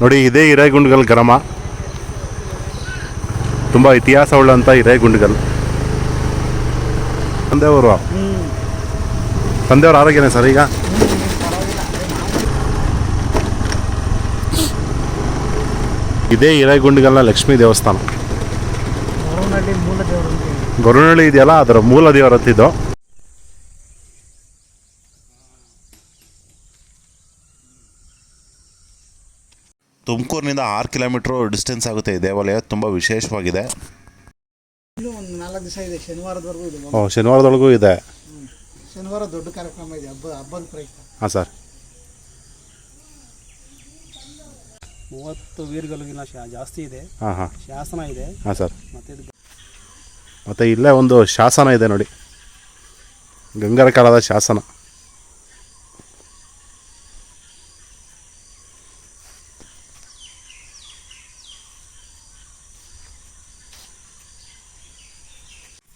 ನೋಡಿ ಇದೇ ಹಿರೇಗುಂಡ್ಗಲ್ ಗ್ರಾಮ. ತುಂಬ ಇತಿಹಾಸವುಳ್ಳಂಥ ಹಿರೇಗುಂಡ್ಗಲ್. ತಂದೆಯವರು. ತಂದೆಯವ್ರ ಆರೋಗ್ಯನೇ ಸರ್ ಈಗ? ಇದೇ ಹಿರೇಗುಂಡ್ಗಲ್ನ ಲಕ್ಷ್ಮೀ ದೇವಸ್ಥಾನ. ಗೊರವನಹಳ್ಳಿ ಇದೆಯಲ್ಲ ಅದರ ಮೂಲ ದೇವರ ಹತ್ತಿದ್ದು ತುಮಕೂರಿನಿಂದ ಆರು ಕಿಲೋಮೀಟ್ರ್ ಡಿಸ್ಟೆನ್ಸ್ ಆಗುತ್ತೆ ಈ ದೇವಾಲಯ ತುಂಬ ವಿಶೇಷವಾಗಿದೆ. ಇಲ್ಲೂ ಒಂದು ನಾಲ್ಕು ದಿವಸ ಇದೆ ಶನಿವಾರದವರೆಗೂ ಇದೆ ಓ ಶನಿವಾರದೊಳಗೂ ಇದೆ. ಶನಿವಾರ ದೊಡ್ಡ ಕಾರ್ಯಕ್ರಮ ಇದೆ ಹಬ್ಬ ಹಬ್ಬದ ಪ್ರಯುಕ್ತ. ಹಾಂ ಸರ್. ಮೂವತ್ತು ವೀರ್ಗಳಿಗಿನ ಶಾ ಜಾಸ್ತಿ ಇದೆ. ಹಾಂ ಹಾಂ. ಶಾಸನ ಇದೆ. ಹಾಂ ಸರ್. ಮತ್ತೆ ಮತ್ತು ಇಲ್ಲೇ ಒಂದು ಶಾಸನ ಇದೆ ನೋಡಿ. ಗಂಗರ ಕಾಲದ ಶಾಸನ.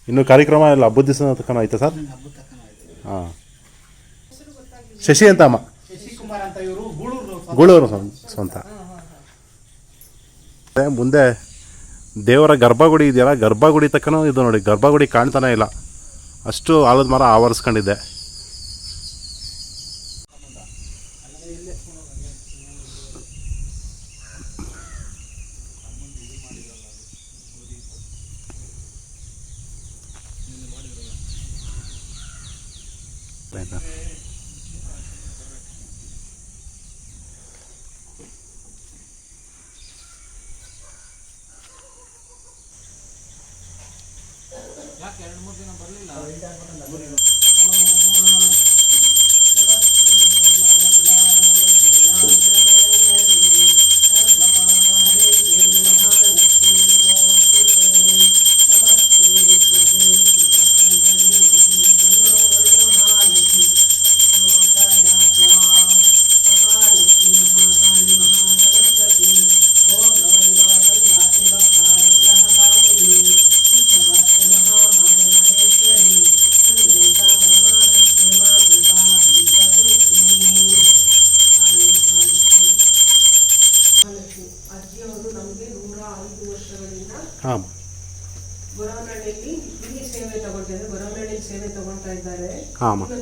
ಇನ್ನು ಕಾರ್ಯಕ್ರಮ ಎಲ್ಲ ಹಬ್ಬದ ದಿವಸ ತನಕ ಆಯ್ತಾ ಸರ್? ತಕ್ಕನ ಹಾಂ. ಶಶಿ ಅಂತ ಅಮ್ಮ. ಗೂಳೂರು ಗೂಳೂರು ಸ್ವ- ಸ್ವಂತ. ಮುಂದೆ ದೇವರ ಗರ್ಭಗುಡಿ ಇದೆಯಲ್ಲ ಗರ್ಭಗುಡಿ ತಕ್ಕನೂ ಇದು ನೋಡಿ ಗರ್ಭಗುಡಿ ಕಾಣ್ತಾನೇ ಇಲ್ಲ. ಅಷ್ಟು ಆಲದ ಮರ ಆವರಿಸ್ಕೊಂಡಿದೆ ಆಯ್ತಾ? ಅಜ್ಜಿಯವರು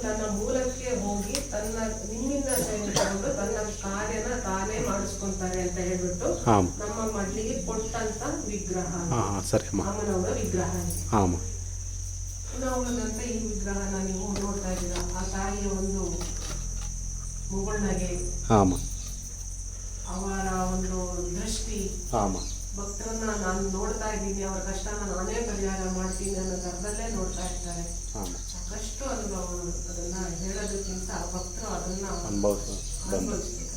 ತನ್ನ ಮೂಲಕ್ಕೆ ಹೋಗಿ ತನ್ನ ನಿಮ್ಮಿಂದ ತಗೊಂಡು ತನ್ನ ಕಾರ್ಯನ ತಾನೇ ಮಾಡಿಸ್ಕೊಂತಾರೆ ಅಂತ ಹೇಳ್ಬಿಟ್ಟು ನಮ್ಮ ಮಡ್ಲಿಗೆ ಕೊಟ್ಟಂತ ವಿಗ್ರಹ. ಸರಿ ಅಮ್ಮ. ಅಮ್ಮನವರ ವಿಗ್ರಹ. ಉಣ್ಣಾವುಳ್ಳದಂತ ಈ ವಿಗ್ರಹನ ನೀವು ನೋಡ್ತಾ ಇದ್ದೀರಾ? ಆ ತಾಯಿಯ ಒಂದು ಮುಗುಳ್ನಗೆ. ಅವರ ಒಂದು ದೃಷ್ಟಿ. ಭಕ್ತರನ್ನ ನಾನು ನೋಡ್ತಾ ಇದ್ದೀನಿ. ಅವರ ಕಷ್ಟನ ನಾನೇ ಪರಿಹಾರ ಮಾಡ್ತೀನಿ ಅನ್ನೋ ಥರದಲ್ಲೇ ನೋಡ್ತಾ ಇರ್ತಾರೆ ಹಾಂ ಅನುಭವ ಅದನ್ನ ಹೇಳೋದಕ್ಕಿಂತ ಭಕ್ತರು ಅದನ್ನ ಅನುಭವಿಸ್ಬೇಕು.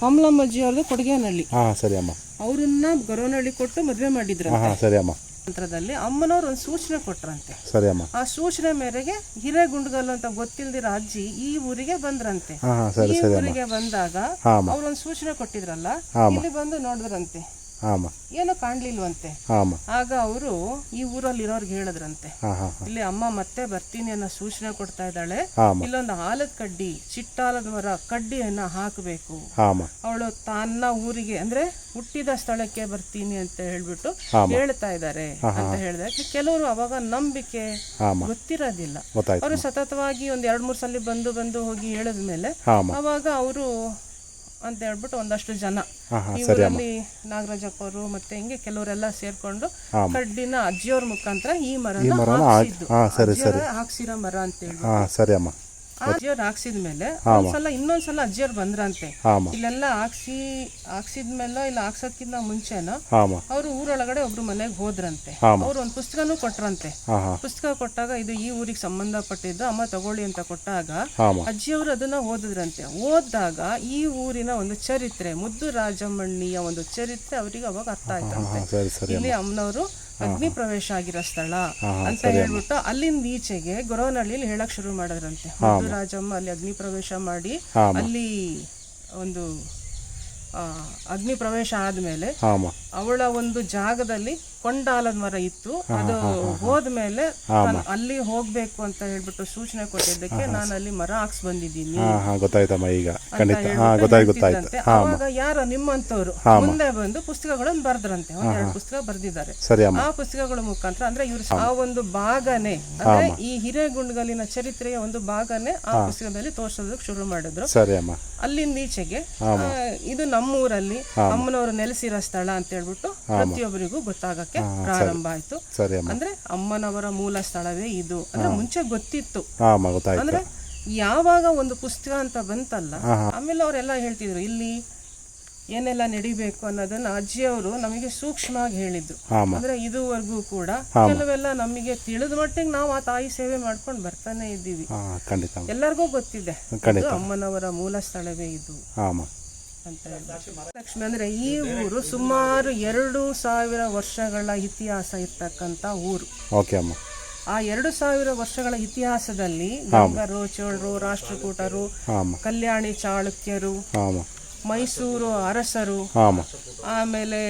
ಕಮಲಮ್ಮಜ್ಜಿ ಅವ್ರದ್ದು ಕೊಡಗೇನಹಳ್ಳಿ ಹಾಂ ಸರಿ ಅಮ್ಮ ಅವ್ರನ್ನ ಗೊರವನಹಳ್ಳಿ ಕೊಟ್ಟು ಮದುವೆ ಮಾಡಿದ್ರು ಹಾಂ ಸರಿ ಅಮ್ಮ. ನಂತರದಲ್ಲಿ ಅಮ್ಮನವ್ರು ಒಂದು ಸೂಚನೆ ಕೊಟ್ರಂತೆ. ಸರಿ ಅಮ್ಮ. ಆ ಸೂಚನೆ ಮೇರೆಗೆ ಹಿರೇಗುಂಡಗಲ್ ಅಂತ ಗೊತ್ತಿಲ್ದಿರ ಅಜ್ಜಿ ಈ ಊರಿಗೆ ಬಂದ್ರಂತೆ. ಹಾಂ ಹಾಂ ಸರಿ ಈ ಊರಿಗೆ ಬಂದಾಗ ಅವ್ರೊಂದು ಸೂಚನೆ ಕೊಟ್ಟಿದ್ರಲ್ಲ ಇಲ್ಲಿ ಬಂದು ನೋಡಿದ್ರಂತೆ. ಹಾಂ ಅಮ್ಮ ಏನೋ ಕಾಣ್ಲಿಲ್ವಂತೆ. ಆಗ ಅವರು ಈ ಊರಲ್ಲಿ ಇರೋರ್ಗೆ ಹೇಳಿದ್ರಂತೆ ಇಲ್ಲಿ ಅಮ್ಮ ಮತ್ತೆ ಬರ್ತೀನಿ ಅನ್ನೋ ಸೂಚನೆ ಕೊಡ್ತಾ ಇದ್ದಾಳೆ. ಇಲ್ಲೊಂದು ಆಲದ ಕಡ್ಡಿ ಚಿಟ್ಟಾಲದ ಮರ ಕಡ್ಡಿಯನ್ನ ಹಾಕಬೇಕು. ಅವಳು ತನ್ನ ಊರಿಗೆ ಅಂದ್ರೆ ಹುಟ್ಟಿದ ಸ್ಥಳಕ್ಕೆ ಬರ್ತೀನಿ ಅಂತ ಹೇಳ್ಬಿಟ್ಟು ಹೇಳ್ತಾ ಇದ್ದಾರೆ ಅಂತ ಹೇಳಿದ್ರೆ ಕೆಲವರು ಅವಾಗ ನಂಬಿಕೆ ಗೊತ್ತಿರೋದಿಲ್ಲ. ಅವರು ಸತತವಾಗಿ ಒಂದ್ ಎರಡ್ ಮೂರ್ ಸಲ ಬಂದು ಬಂದು ಹೋಗಿ ಹೇಳಿದ್ಮೇಲೆ ಅವಾಗ ಅವರು ಅಂತ ಹೇಳ್ಬಿಟ್ಟು ಒಂದಷ್ಟು ಜನ. ಇವರಲ್ಲಿ ನಾಗರಾಜಪ್ಪ ಅವರು ಮತ್ತೆ ಹಿಂಗೆ ಕೆಲವರೆಲ್ಲ ಸೇರ್ಕೊಂಡು ಕಡ್ಡಿನ ಅಜ್ಜಿಯವ್ರ ಮುಖಾಂತರ ಈ ಮರ ಮರನ ಹಾಕ್ಸಿರೋ ಮರ ಅಂತ ಹೇಳಿ ಸರಿ ಅಮ್ಮ. ಅಜ್ಜಿಯವ್ರು ಹಾಕ್ಸಿದ್ಮೇಲೆ ಒಂದ್ಸಲ ಇನ್ನೊಂದ್ಸಲ ಅಜ್ಜಿಯವ್ರು ಬಂದ್ರಂತೆ. ಇಲ್ಲೆಲ್ಲ ಹಾಕ್ಸಿ ಮೇಲೆ ಇಲ್ಲ ಹಾಕ್ಸೋದ್ಕಿಂತ ಮುಂಚೆನ ಅವ್ರು ಊರೊಳಗಡೆ ಒಬ್ರು ಮನೆಗೆ ಹೋದ್ರಂತೆ. ಅವ್ರು ಒಂದು ಪುಸ್ತಕನೂ ಕೊಟ್ರಂತೆ. ಪುಸ್ತಕ ಕೊಟ್ಟಾಗ ಇದು ಈ ಊರಿಗೆ ಸಂಬಂಧಪಟ್ಟಿದ್ದು ಅಮ್ಮ ತಗೊಳ್ಳಿ ಅಂತ ಕೊಟ್ಟಾಗ ಅಜ್ಜಿಯವ್ರು ಅದನ್ನ ಓದಿದ್ರಂತೆ. ಓದಿದಾಗ ಈ ಊರಿನ ಒಂದು ಚರಿತ್ರೆ ಮುದ್ದು ರಾಜಮಣ್ಣಿಯ ಒಂದು ಚರಿತ್ರೆ ಅವರಿಗೆ ಅವಾಗ ಅರ್ಥ ಆಯ್ತಂತೆ. ಇಲ್ಲಿ ಅಮ್ಮನವರು ಅಗ್ನಿ ಪ್ರವೇಶ ಆಗಿರೋ ಸ್ಥಳ ಅಂತ ಹೇಳ್ಬಿಟ್ಟು ಅಲ್ಲಿಂದ ಈಚೆಗೆ ಗೊರವನಹಳ್ಳಿಯಲ್ಲಿ ಹೇಳಕ್ ಶುರು ಮಾಡಿದ್ರಂತೆ. ರಾಜಮ್ಮ ಅಲ್ಲಿ ಅಗ್ನಿ ಪ್ರವೇಶ ಮಾಡಿ ಅಲ್ಲಿ ಒಂದು ಆ, ಅಗ್ನಿ ಪ್ರವೇಶ ಆದ್ಮೇಲೆ ಅವಳ ಒಂದು ಜಾಗದಲ್ಲಿ ಕೊಂಡಾಲದ ಮರ ಇತ್ತು. ಅದು ಹೋದ್ಮೇಲೆ ಮೇಲೆ ಅಲ್ಲಿ ಹೋಗ್ಬೇಕು ಅಂತ ಹೇಳ್ಬಿಟ್ಟು ಸೂಚನೆ ಕೊಟ್ಟಿದ್ದಕ್ಕೆ ನಾನು ಅಲ್ಲಿ ಮರ ಹಾಕ್ಸ್ ಬಂದಿದ್ದೀನಿ. ಹಾ ಹಾಂ ಗೊತ್ತಾಯ್ತಮ್ಮ ಈಗ. ಖಂಡಿತ. ಹೇಳ್ಬಿಟ್ಟು ಹಾಂ ಗೊತ್ತಾಯ್ತು ಗೊತ್ತಾಯ್ತು. ಹೇಳ್ತಿದ್ದಂತೆ. ಅವಾಗ ಯಾರೋ ನಿಮ್ಮಂತವ್ರು ಮುಂದೆ ಬಂದು ಪುಸ್ತಕಗಳನ್ನು ಬರ್ದ್ರಂತೆ. ಒಂದೆರಡು ಪುಸ್ತಕ ಬರ್ದಿದ್ದಾರೆ. ಸರಿ ಅಮ್ಮ. ಆ ಪುಸ್ತಕಗಳ ಮುಖಾಂತರ ಅಂದ್ರೆ ಇವ್ರು ಆ ಒಂದು ಭಾಗನೇ ಅಂದ್ರೆ ಈ ಹಿರೇಗುಂಡಗಲಿನ ಚರಿತ್ರೆಯ ಒಂದು ಭಾಗನೇ ಆ ಪುಸ್ತಕದಲ್ಲಿ ತೋರ್ಸೋದಕ್ಕೆ ಶುರು ಮಾಡಿದ್ರು. ಸರಿ ಅಮ್ಮ. ಅಲ್ಲಿಂದ ಈಚೆಗೆ ಆ, ಇದು ನಮ್ಮೂರಲ್ಲಿ ಅಮ್ಮನವರು ನೆಲೆಸಿರೋ ಸ್ಥಳ ಅಂತ ಹೇಳ್ಬಿಟ್ಟು ಪ್ರತಿಯೊಬ್ಬರಿಗೂ ಗೊತ್ತಾಗಕ್ಕೆ ಪ್ರಾರಂಭ ಆಯ್ತು. ಅಂದ್ರೆ ಅಮ್ಮನವರ ಮೂಲ ಸ್ಥಳವೇ ಇದು. ಅಂದ್ರೆ ಮುಂಚೆ ಗೊತ್ತಿತ್ತು. ಅಂದ್ರೆ ಯಾವಾಗ ಒಂದು ಪುಸ್ತಕ ಅಂತ ಬಂತಲ್ಲ ಆಮೇಲೆ ಅವರೆಲ್ಲ ಹೇಳ್ತಿದ್ರು ಇಲ್ಲಿ ಏನೆಲ್ಲ ನಡಿಬೇಕು ಅನ್ನೋದನ್ನ ಅಜ್ಜಿಯವರು ನಮಗೆ ಸೂಕ್ಷ್ಮವಾಗಿ ಹೇಳಿದ್ರು. ಅಂದ್ರೆ ಇದುವರೆಗೂ ಕೂಡ ಕೆಲವೆಲ್ಲ ನಮಗೆ ತಿಳಿದ ಮಟ್ಟಿಗೆ ನಾವು ಆ ತಾಯಿ ಸೇವೆ ಮಾಡ್ಕೊಂಡು ಬರ್ತಾನೆ ಇದ್ದೀವಿ. ಎಲ್ಲರಿಗೂ ಗೊತ್ತಿದೆ. ಅಮ್ಮನವರ ಮೂಲ ಸ್ಥಳವೇ ಇದು. ಅಂತ. ಲಕ್ಷ್ಮಿ ಅಂದ್ರೆ ಈ ಊರು ಸುಮಾರು ಎರಡು ಸಾವಿರ ವರ್ಷಗಳ ಇತಿಹಾಸ ಇರ್ತಕ್ಕಂತ ಊರು. ಓಕೆ ಅಮ್ಮ. ಆ ಎರಡು ಸಾವಿರ ವರ್ಷಗಳ ಇತಿಹಾಸದಲ್ಲಿ ಗಂಗರು ಚೋಳರು ರಾಷ್ಟ್ರಕೂಟರು ಕಲ್ಯಾಣಿ ಚಾಳುಕ್ಯರು ಮೈಸೂರು ಅರಸರು ಆಮೇಲೆ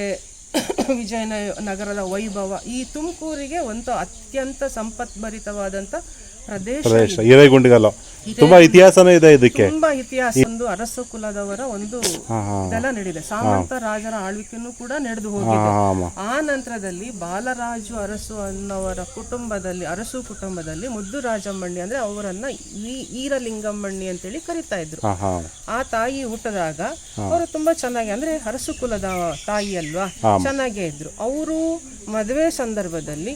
ವಿಜಯನ ನಗರದ ವೈಭವ ಈ ತುಮಕೂರಿಗೆ ಒಂದು ಅತ್ಯಂತ ಸಂಪತ್ಭರಿತವಾದಂತ ಪ್ರದೇಶ ಪ್ರದೇಶ ಹಿರೇಗುಂಡಿಗಲ್ಲು. ತುಂಬ ಇತಿಹಾಸನೇ ಇದೆ ಇದಕ್ಕೆ. ತುಂಬಾ ಇತಿಹಾಸ ಒಂದು ಅರಸು ಕುಲದವರ ಒಂದು ಇದೆಲ್ಲ ನಡೆದಿದೆ ಸಾಮಂತ ರಾಜರ ಆಳ್ವಿಕೆನೂ ಕೂಡ ನಡೆದು ಹೋಗಿದೆ. ಆ ನಂತರದಲ್ಲಿ ಬಾಲರಾಜು ಅರಸು ಅನ್ನೋವರ ಕುಟುಂಬದಲ್ಲಿ ಅರಸು ಕುಟುಂಬದಲ್ಲಿ ಮುದ್ದು ರಾಜಮ್ಮಣ್ಣಿ ಅಂದ್ರೆ ಅವರನ್ನ ಈ ಈರಲಿಂಗಮ್ಮಣ್ಣಿ ಅಂತೇಳಿ ಕರಿತಾ ಇದ್ರು. ಆ ತಾಯಿ ಹುಟ್ಟದಾಗ ಅವರು ತುಂಬಾ ಚೆನ್ನಾಗಿ ಅಂದ್ರೆ ಅರಸು ಕುಲದ ತಾಯಿ ಅಲ್ವಾ? ಚೆನ್ನಾಗೇ ಇದ್ರು. ಅವರು ಮದುವೆ ಸಂದರ್ಭದಲ್ಲಿ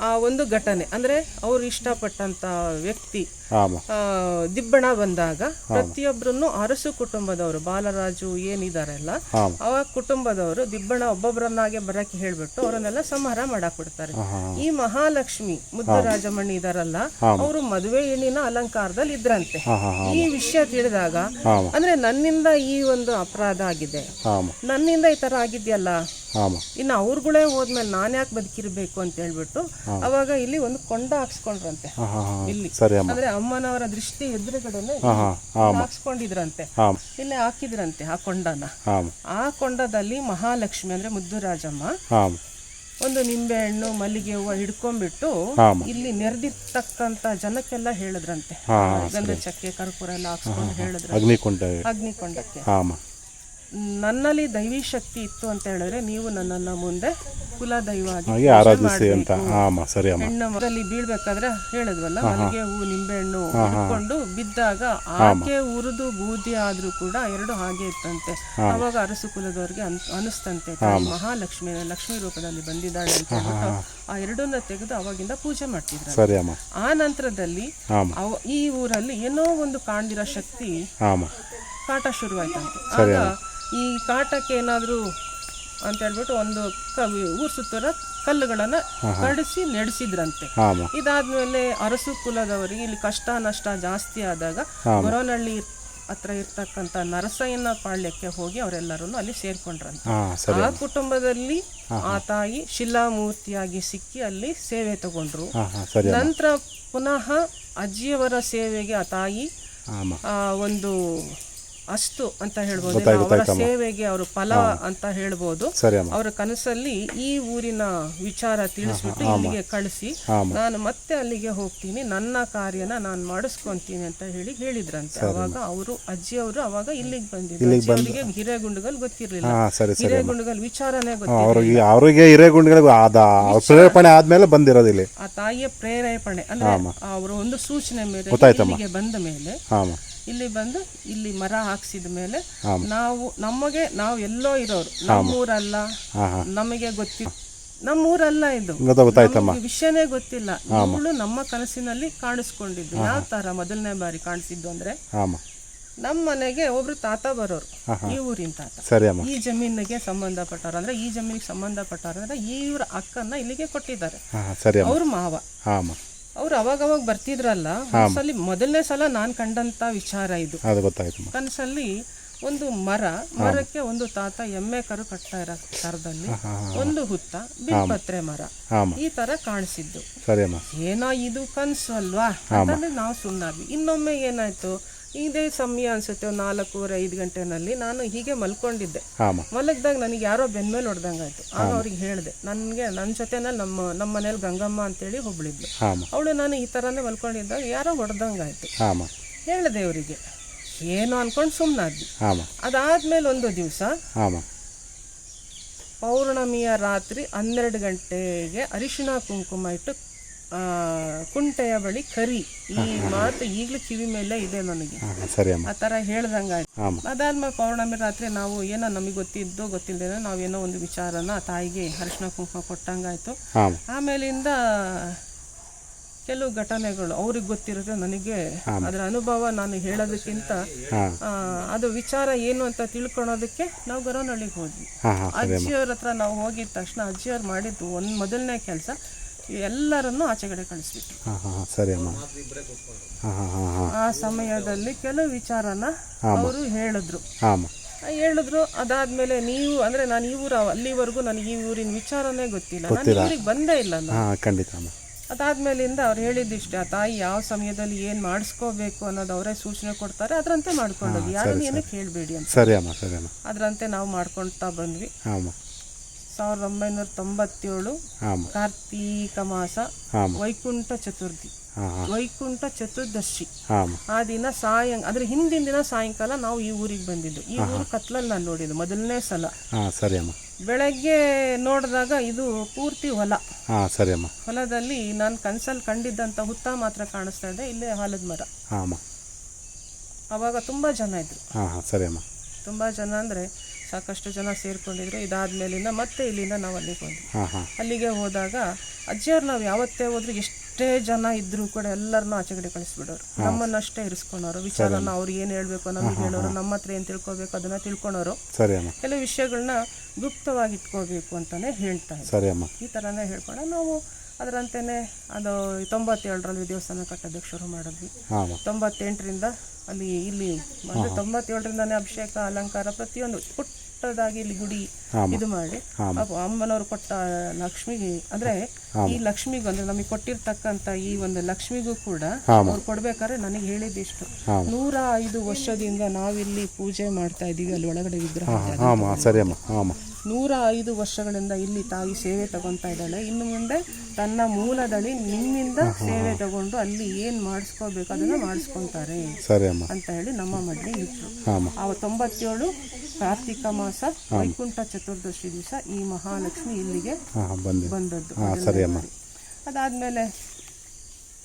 ಆ ಒಂದು ಘಟನೆ ಅಂದ್ರೆ ಅವ್ರು ಇಷ್ಟಪಟ್ಟಂತ ವ್ಯಕ್ತಿ ಆ, ದಿಬ್ಬಣ ಬಂದಾಗ ಪ್ರತಿಯೊಬ್ಬರನ್ನು ಅರಸು ಕುಟುಂಬದವರು ಬಾಲರಾಜು ಏನಿದಾರಲ್ಲ ಆ ಕುಟುಂಬದವರು ದಿಬ್ಬಣ ಒಬ್ಬೊಬ್ಬರನ್ನಾಗೆ ಬರಕ್ಕೆ ಹೇಳ್ಬಿಟ್ಟು ಅವರನ್ನೆಲ್ಲ ಸಂಹಾರ ಮಾಡಾಕ್ ಬಿಡ್ತಾರೆ ಈ ಮಹಾಲಕ್ಷ್ಮಿ ಮುದ್ದರಾಜಮಣ್ಣಿ ಇದಾರಲ್ಲ ಅವರು ಮದುವೆ ಹೆಣ್ಣಿನ ಅಲಂಕಾರದಲ್ಲಿ ಇದ್ರಂತೆ. ಈ ವಿಷಯ ತಿಳಿದಾಗ ಅಂದ್ರೆ ನನ್ನಿಂದ ಈ ಒಂದು ಅಪರಾಧ ಆಗಿದೆ. ನನ್ನಿಂದ ಈ ತರ ಆಗಿದ್ಯಲ್ಲ? ಇನ್ನು ಅವ್ರುಗಳೇ ಹೋದ್ಮೇಲೆ ನಾನು ಯಾಕೆ ಬದುಕಿರ್ಬೇಕು ಅಂತ ಹೇಳ್ಬಿಟ್ಟು ಅವಾಗ ಇಲ್ಲಿ ಒಂದು ಕೊಂಡ ಹಾಕ್ಸ್ಕೊಂಡ್ರಂತೆ. ಇಲ್ಲಿ. ಅಂದ್ರೆ ಅಮ್ಮನವರ ದೃಷ್ಟಿ ಎದುರುಗಡೆನೆ ಹಾಂ ಹಾಕ್ಸ್ಕೊಂಡಿದ್ರಂತೆ. ಇಲ್ಲೇ ಹಾಕಿದ್ರಂತೆ ಆ ಕೊಂಡನ. ಆ ಕೊಂಡದಲ್ಲಿ ಮಹಾಲಕ್ಷ್ಮಿ ಅಂದ್ರೆ ಮುದ್ದುರಾಜಮ್ಮ ಒಂದು ಒಂದು ನಿಂಬೆಹಣ್ಣು ಮಲ್ಲಿಗೆ ಹೂವು ಹಿಡ್ಕೊಂಡ್ಬಿಟ್ಟು ಇಲ್ಲಿ ನೆರೆದಿರ್ತಕ್ಕಂತ ಜನಕ್ಕೆಲ್ಲ ಹೇಳಿದ್ರಂತೆ. ಗಂಧ ಚಕ್ಕೆ ಕರ್ಪೂರ ಎಲ್ಲ ಹಾಕ್ಸ್ಕೊಂಡು ಹೇಳಿದ್ರು ಅಗ್ನಿಕುಂಡ ಅಗ್ನಿಕೊಂಡಕ್ಕೆ ನನ್ನಲ್ಲಿ ದೈವಿ ಶಕ್ತಿ ಇತ್ತು ಅಂತ ಹೇಳಿದ್ರೆ ನೀವು ನನ್ನನ್ನ ಮುಂದೆ ಕುಲ ದೈವ ಆಗಿ ಆರಾಧಿಸಿ ಅಂತ. ಹಾಂ ಸರಿ ಅಮ್ಮ. ಹೆಣ್ಣು ಮಗಲ್ಲಿ ಬೀಳ್ಬೇಕಾದ್ರೆ ಹೇಳಿದ್ವಲ್ಲ ಮಲ್ಲಿಗೆ ಹೂವು ನಿಂಬೆಹಣ್ಣು ಹಿಡ್ಕೊಂಡು ಬಿದ್ದಾಗ ಆಕೆ ಉರಿದು ಬೂದಿ ಆದ್ರೂ ಕೂಡ ಎರಡು ಹಾಗೆ ಇತ್ತಂತೆ. ಅವಾಗ ಅರಸು ಕುಲದವ್ರಿಗೆ ಅನ್- ಅನಿಸ್ತಂತೆ. ಮಹಾಲಕ್ಷ್ಮಿ ಲಕ್ಷ್ಮಿ ರೂಪದಲ್ಲಿ ಬಂದಿದ್ದಾಳೆ ಅಂತ ಆ ಎರಡನ್ನ ತೆಗೆದು ಅವಾಗಿಂದ ಪೂಜೆ ಮಾಡ್ತಿದ್ರು ಸರಿ ಅಮ್ಮ. ಆ ನಂತರದಲ್ಲಿ ಹಾಂ ಈ ಊರಲ್ಲಿ ಏನೋ ಒಂದು ಕಾಣ್ದಿರೋ ಶಕ್ತಿ ಹಾಂ ಕಾಟ ಶುರುವಾಯ್ತಂತೆ. ಆಗ ಈ ಕಾಟಕ್ಕೆ ಏನಾದರೂ ಅಂತ ಹೇಳ್ಬಿಟ್ಟು ಒಂದು ಕವಿ ಊರ್ ಸುತ್ತರ ಕಲ್ಲುಗಳನ್ನ ಕಡಿಸಿ ನಡೆಸಿದ್ರಂತೆ. ಇದಾದ್ಮೇಲೆ ಅರಸು ಕುಲದವರಿಗೆ ಇಲ್ಲಿ ಕಷ್ಟ ನಷ್ಟ ಜಾಸ್ತಿ ಆದಾಗ ಗೊರವನಹಳ್ಳಿ ಹತ್ರ ಇರ್ತಕ್ಕಂಥ ನರಸಯ್ಯನ ಪಾಳ್ಯಕ್ಕೆ ಹೋಗಿ ಅವರೆಲ್ಲರೂ ಅಲ್ಲಿ ಸೇರ್ಕೊಂಡ್ರಂತೆ. ಆ ಕುಟುಂಬದಲ್ಲಿ ಆ ತಾಯಿ ಶಿಲಾಮೂರ್ತಿಯಾಗಿ ಸಿಕ್ಕಿ ಅಲ್ಲಿ ಸೇವೆ ತಗೊಂಡ್ರು. ನಂತರ ಪುನಃ ಅಜ್ಜಿಯವರ ಸೇವೆಗೆ ಆ ತಾಯಿ ಆ ಒಂದು ಅಷ್ಟು ಅಂತ ಹೇಳ್ಬೋದು. ಅವರ ಸೇವೆಗೆ ಅವರು ಫಲ ಅಂತ ಹೇಳ್ಬೋದು. ಅವರ ಕನಸಲ್ಲಿ ಈ ಊರಿನ ವಿಚಾರ ತಿಳಿಸ್ಬಿಟ್ಟು ಇಲ್ಲಿಗೆ ಕಳಿಸಿ. ನಾನು ಮತ್ತೆ ಅಲ್ಲಿಗೆ ಹೋಗ್ತೀನಿ. ನನ್ನ ಕಾರ್ಯನ ನಾನು ಮಾಡಿಸ್ಕೊಂತೀನಿ ಅಂತ ಹೇಳಿ ಹೇಳಿದ್ರಂತೆ. ಅವಾಗ ಅವರು ಅಜ್ಜಿಯವರು ಅವಾಗ ಇಲ್ಲಿಗೆ ಬಂದಿದ್ರು. ಅವರಿಗೆ ಹಿರೇಗುಂಡಗಲ್ ಗೊತ್ತಿರ್ಲಿಲ್ಲ. ಹಿರೇಗುಂಡಗಲ್ ವಿಚಾರನೇ ಗೊತ್ತಿಲ್ಲ ಅವ್ರಿಗೆ ಹಿರೇಗುಂಡಗಲ್ ಪ್ರೇರೇಪಣೆ ಆದಮೇಲೆ ಬಂದಿರೋದು ಇಲ್ಲಿ. ಆ ತಾಯಿಯ ಪ್ರೇರೇಪಣೆ. ಅಂದ್ರೆ ಅವರ ಒಂದು ಸೂಚನೆ ಮೇಲೆ ಇಲ್ಲಿಗೆ ಬಂದ ಮೇಲೆ ಇಲ್ಲಿ ಬಂದು ಇಲ್ಲಿ ಮರ ಹಾಕ್ಸಿದ ಮೇಲೆ ನಾವು ನಮಗೆ ನಾವು ಎಲ್ಲೋ ಇರೋರು. ನಮ್ಮೂರಲ್ಲ. ನಮಗೆ ಗೊತ್ತಿ ನಮ್ಮೂರಲ್ಲ ಇದು. ವಿಷಯನೇ ಗೊತ್ತಿಲ್ಲ. ಇವಳು ನಮ್ಮ ಕನಸಿನಲ್ಲಿ ಕಾಣಿಸ್ಕೊಂಡಿದ್ದು. ಯಾವ ತರ ಮೊದಲನೇ ಬಾರಿ ಕಾಣಿಸಿದ್ದು ಅಂದ್ರೆ ನಮ್ ನಮ್ಮ ಮನೆಗೆ ಒಬ್ರು ತಾತ ಬರೋರು. ಈ ಊರಿನ ತಾತ. ಈ ಜಮೀನಿಗೆ ಸಂಬಂಧಪಟ್ಟವ್ರು ಅಂದ್ರೆ ಈ ಜಮೀನಿಗೆ ಸಂಬಂಧಪಟ್ಟವ್ರು ಅಂದ್ರೆ ಇವ್ರ ಅಕ್ಕನ್ನ ಇಲ್ಲಿಗೆ ಕೊಟ್ಟಿದ್ದಾರೆ. ಅವ್ರ ಮಾವ. ಅವ್ರು ಅವಾಗ ಅವಾಗ ಬರ್ತಿದ್ರಲ್ಲ ಒಂದ್ಸಲಿ ಮೊದಲನೇ ಸಲ ನಾನ್ ಕಂಡಂತ ವಿಚಾರ ಇದು. ಅದು ಕನಸಲ್ಲಿ ಒಂದು ಮರ ಮರಕ್ಕೆ ಒಂದು ತಾತ ಎಮ್ಮೆ ಕರು ಕಟ್ತಾ ಇರೋ ಕರದಲ್ಲಿ ಒಂದು ಹುತ್ತ ಬಿಲ್ಪತ್ರೆ ಮರ. ಈ ತರ ಕಾಣಿಸಿದ್ದು. ಏನೋ ಇದು ಕನ್ಸು ಅಲ್ವಾ? ನಾವು ಸುಮ್ಮನಾದ್ವಿ ಇನ್ನೊಮ್ಮೆ ಏನಾಯ್ತು? ಇದೇ ಸಮಯ ಅನ್ಸುತ್ತೆ ಒಂದು ನಾಲ್ಕೂವರೆ ಐದು ಗಂಟೆನಲ್ಲಿ. ನಾನು ಹೀಗೆ ಮಲ್ಕೊಂಡಿದ್ದೆ. ಮಲಗಿದಾಗ ನನಗೆ ಯಾರೋ ಬೆನ್ಮೇಲೆ ಹೊಡೆದಂಗಾಯ್ತು. ಆಗ ಅವ್ರಿಗೆ ಹೇಳಿದೆ ನನಗೆ ನನ್ನ ಜೊತೆನಲ್ಲಿ ನಮ್ಮ ನಮ್ಮ ಮನೇಲಿ ಗಂಗಮ್ಮ ಅಂತೇಳಿ ಒಬ್ಳಿದ್ಲು ಹಾಂ ಅವಳು ನಾನು ಈ ಥರನೇ ಮಲ್ಕೊಂಡಿದ್ದಾಗ ಯಾರೋ ಹೊಡೆದಂಗಾಯ್ತು. ಹಾಂ ಹೇಳಿದೆ ಅವರಿಗೆ ಏನು ಅನ್ಕೊಂಡು ಸುಮ್ಮನಾದ್ವಿ ಅದಾದ್ಮೇಲೆ ಒಂದು ದಿವಸ ಪೌರ್ಣಮಿಯ ರಾತ್ರಿ ಹನ್ನೆರಡು ಗಂಟೆಗೆ ಅರಿಶಿಣ ಕುಂಕುಮ ಇಟ್ಟು ಕುಂಟೆಯ ಬಳಿ ಕರಿ. ಈ ಮಾತು ಈಗಲೂ ಕಿವಿ ಮೇಲೆ ಇದೆ ನನಗೆ. ಸರಿ ಅಮ್ಮ. ಆ ತರ ಹೇಳ್ದಂಗಾಯ್ತು. ಹಾಂ ಅದಾದ್ಮೇಲೆ ಪೌರ್ಣಮಿ ರಾತ್ರಿ ನಾವು ಏನೋ ನಮಗೆ ಗೊತ್ತಿದ್ದೋ ಗೊತ್ತಿಲ್ಲದೇನೋ ನಾವೇನೋ ಒಂದು ವಿಚಾರನ ಆ ತಾಯಿಗೆ ಅರಿಶಿನ ಕುಂಕುಮ ಕೊಟ್ಟಂಗಾಯ್ತು. ಆಮೇಲಿಂದ ಕೆಲವು ಘಟನೆಗಳು ಅವ್ರಿಗೆ ಗೊತ್ತಿರುತ್ತೆ ನನಗೆ ಅದರ ಅನುಭವ ನಾನು ಹೇಳೋದಕ್ಕಿಂತ ಆ, ಅದು ವಿಚಾರ ಏನು ಅಂತ ತಿಳ್ಕೊಳೋದಕ್ಕೆ ನಾವು ಗರೋನಹಳ್ಳಿಗೆ ಹೋದ್ವಿ. ಅಜ್ಜಿಯವ್ರ ಹತ್ರ ನಾವು ಹೋಗಿದ ತಕ್ಷಣ ಅಜ್ಜಿಯವ್ರು ಮಾಡಿದ್ದು ಒಂದು ಮೊದಲನೇ ಕೆಲಸ. ಎಲ್ಲರನ್ನೂ ಆಚೆಗಡೆ ಕಳಿಸ್ಬಿಟ್ರು ಹಾಂ ಹಾಂ ಹಾಂ ಸರಿ ಅಮ್ಮ. ಹಾಂ ಹಾಂ ಹಾಂ ಹಾಂ. ಆ ಸಮಯದಲ್ಲಿ ಕೆಲವು ವಿಚಾರನ ಅವರು ಹೇಳಿದ್ರು. ಹಾಂ ಹೇಳಿದ್ರು ಅದಾದ್ಮೇಲೆ ನೀವು ಅಂದ್ರೆ ನಾನು ಈ ಊರ ಅಲ್ಲಿವರೆಗೂ ನನಗೆ ಈ ಊರಿನ ವಿಚಾರನೇ ಗೊತ್ತಿಲ್ಲ. ನಾನು ಈ ಊರಿಗೆ ಬಂದೇ ಇಲ್ಲ ನಾನು. ಹಾಂ ಖಂಡಿತ ಅಮ್ಮ. ಅದಾದ್ಮೇಲಿಂದ ಅವ್ರು ಹೇಳಿದ್ದಿಷ್ಟೇ ಆ ತಾಯಿ ಯಾವ ಸಮಯದಲ್ಲಿ ಏನು ಮಾಡಿಸ್ಕೋಬೇಕು ಅನ್ನೋದು ಅವರೇ ಸೂಚನೆ ಕೊಡ್ತಾರೆ ಅದರಂತೆ ಮಾಡ್ಕೊಂಡೋಗಿ. ಯಾರನ್ನ ಏನಕ್ಕೆ ಹೇಳಬೇಡಿ ಅಂತ. ಸರಿ ಅಮ್ಮ ಸರಿ ಅಮ್ಮ. ಅದರಂತೆ ನಾವು ಮಾಡ್ಕೊಳ್ತಾ ಬಂದ್ವಿ. ಹಾಂ ಸಾವಿರದ ಒಂಬೈನೂರ ತೊಂಬತ್ತೇಳು ಕಾರ್ತೀಕ ಮಾಸ ವೈಕುಂಠ ಚತುರ್ಥಿ. ವೈಕುಂಠ ಚತುರ್ದಶಿ. ಆ ದಿನ ಸಾಯಂ ಅಂದ್ರೆ ಹಿಂದಿನ ದಿನ ಸಾಯಂಕಾಲ ನಾವು ಈ ಊರಿಗೆ ಬಂದಿದ್ದು. ಈ ಊರು ಕತ್ಲಲ್ಲಿ ನಾನು ನೋಡಿದ್ದು ಮೊದಲನೇ ಸಲ. ಸರಿ ಅಮ್ಮ. ಬೆಳಗ್ಗೆ ನೋಡಿದಾಗ ಇದು ಪೂರ್ತಿ ಹೊಲ. ಸರಿ ಅಮ್ಮ. ಹೊಲದಲ್ಲಿ ನಾನು ಕನ್ಸಲ್ಲಿ ಕಂಡಿದ್ದಂತ ಹುತ್ತ ಮಾತ್ರ ಕಾಣಿಸ್ತಾ ಇದೆ ಇಲ್ಲೇ ಹೊಲದ ಮರ. ಅವಾಗ ತುಂಬಾ ಜನ ಇದ್ರು. ಸರಿ ಅಮ್ಮ. ತುಂಬ ಜನ ಅಂದರೆ ಸಾಕಷ್ಟು ಜನ ಸೇರ್ಕೊಂಡಿದ್ರು ಇದಾದ್ಮೇಲಿಂದ ಮತ್ತೆ ಇಲ್ಲಿಂದ ನಾವು ಅಲ್ಲಿಗೆ ಹೋದ್ವಿ ಹಾಂ ಹಾಂ. ಅಲ್ಲಿಗೆ ಹೋದಾಗ ಅಜ್ಜಿಯವ್ರು ನಾವು ಯಾವತ್ತೇ ಹೋದ್ರು ಎಷ್ಟೇ ಜನ ಇದ್ರು ಕೂಡ ಎಲ್ಲರನ್ನೂ ಆಚೆಗಡೆ ಕಳಿಸ್ಬಿಡೋರು. ನಮ್ಮನ್ನಷ್ಟೇ ಇರಿಸ್ಕೊಳೋರು ವಿಚಾರನ ಅವ್ರು ಏನು ಹೇಳಬೇಕು ಅನ್ನೋದು ಹೇಳೋರು. ನಮ್ಮ ಹತ್ರ ಏನು ತಿಳ್ಕೊಬೇಕು ಅದನ್ನ ತಿಳ್ಕೊಳೋರು. ಸರಿ ಅಮ್ಮ. ಕೆಲವು ವಿಷಯಗಳನ್ನ ಗುಪ್ತವಾಗಿ ಇಟ್ಕೋಬೇಕು ಅಂತಾನೆ ಹೇಳ್ತಾ ಇದ್ರು. ಸರಿ ಅಮ್ಮ. ಈ ಥರನೇ ಹೇಳ್ಕೊಂಡು ನಾವು ಅದರಂತೆಯೇ ಅದು ತೊಂಬತ್ತೇಳರಲ್ಲಿ ದೇವಸ್ಥಾನ ಕಟ್ಟೋದಕ್ಕೆ ಶುರು ಮಾಡಿದ್ವಿ. ಹಾಂ ಅಮ್ಮ. ತೊಂಬತ್ತೆಂಟರಿಂದ ಅಲ್ಲಿ ಇಲ್ಲಿ ಅಂದರೆ ತೊಂಬತ್ತೇಳರಿಂದಾನೇ ಅಭಿಷೇಕ ಅಲಂಕಾರ ಪ್ರತಿಯೊಂದು. ಪುಟ್ಟದಾಗಿ ಇಲ್ಲಿ ಗುಡಿ ಇದು ಮಾಡಿ. ಅಮ್ಮನವರು ಅಮ್ಮನವ್ರು ಕೊಟ್ಟ ಲಕ್ಷ್ಮಿಗೆ ಅಂದ್ರೆ ಈ ಲಕ್ಷ್ಮಿಗೂ ಅಂದ್ರೆ ನಮಗೆ ಕೊಟ್ಟಿರ್ತಕ್ಕಂತ ಈ ಒಂದು ಲಕ್ಷ್ಮಿಗೂ ಕೂಡ ಅವ್ರು ಕೊಡ್ಬೇಕಾದ್ರೆ ನನಗೆ ಹೇಳಿದ್ದಿಷ್ಟು ನೂರ ಐದು ವರ್ಷದಿಂದ ನಾವಿಲ್ಲಿ ಪೂಜೆ ಮಾಡ್ತಾ ಇದೀವಿ ಅಲ್ಲಿ ಒಳಗಡೆ ವಿಗ್ರಹ ಸರಿ ಅಮ್ಮ ನೂರ ಐದು ವರ್ಷಗಳಿಂದ ಇಲ್ಲಿ ತಾಯಿ ಸೇವೆ ತಗೊಂತಾ ಇದ್ದಾಳೆ. ಇನ್ನು ಮುಂದೆ ತನ್ನ ಮೂಲದಲ್ಲಿ ನಿಮ್ಮಿಂದ ಸೇವೆ ತಗೊಂಡು ಅಲ್ಲಿ ಏನ್ ಮಾಡಿಸ್ಕೋಬೇಕು ಅದನ್ನ ಮಾಡಿಸ್ಕೊಂತಾರೆ ಅಂತ ಹೇಳಿ ನಮ್ಮ ಮಡ್ಲಿ ಇತ್ತು ಆ ತೊಂಬತ್ತೇಳು ಕಾರ್ತಿಕ ಮಾಸ ವೈಕುಂಠ ಚತುರ್ದಶಿ ದಿವಸ ಈ ಮಹಾಲಕ್ಷ್ಮಿ ಇಲ್ಲಿಗೆ ಬಂದದ್ದು. ಹಾಂ ಸರಿ ಅದಾದ್ಮೇಲೆ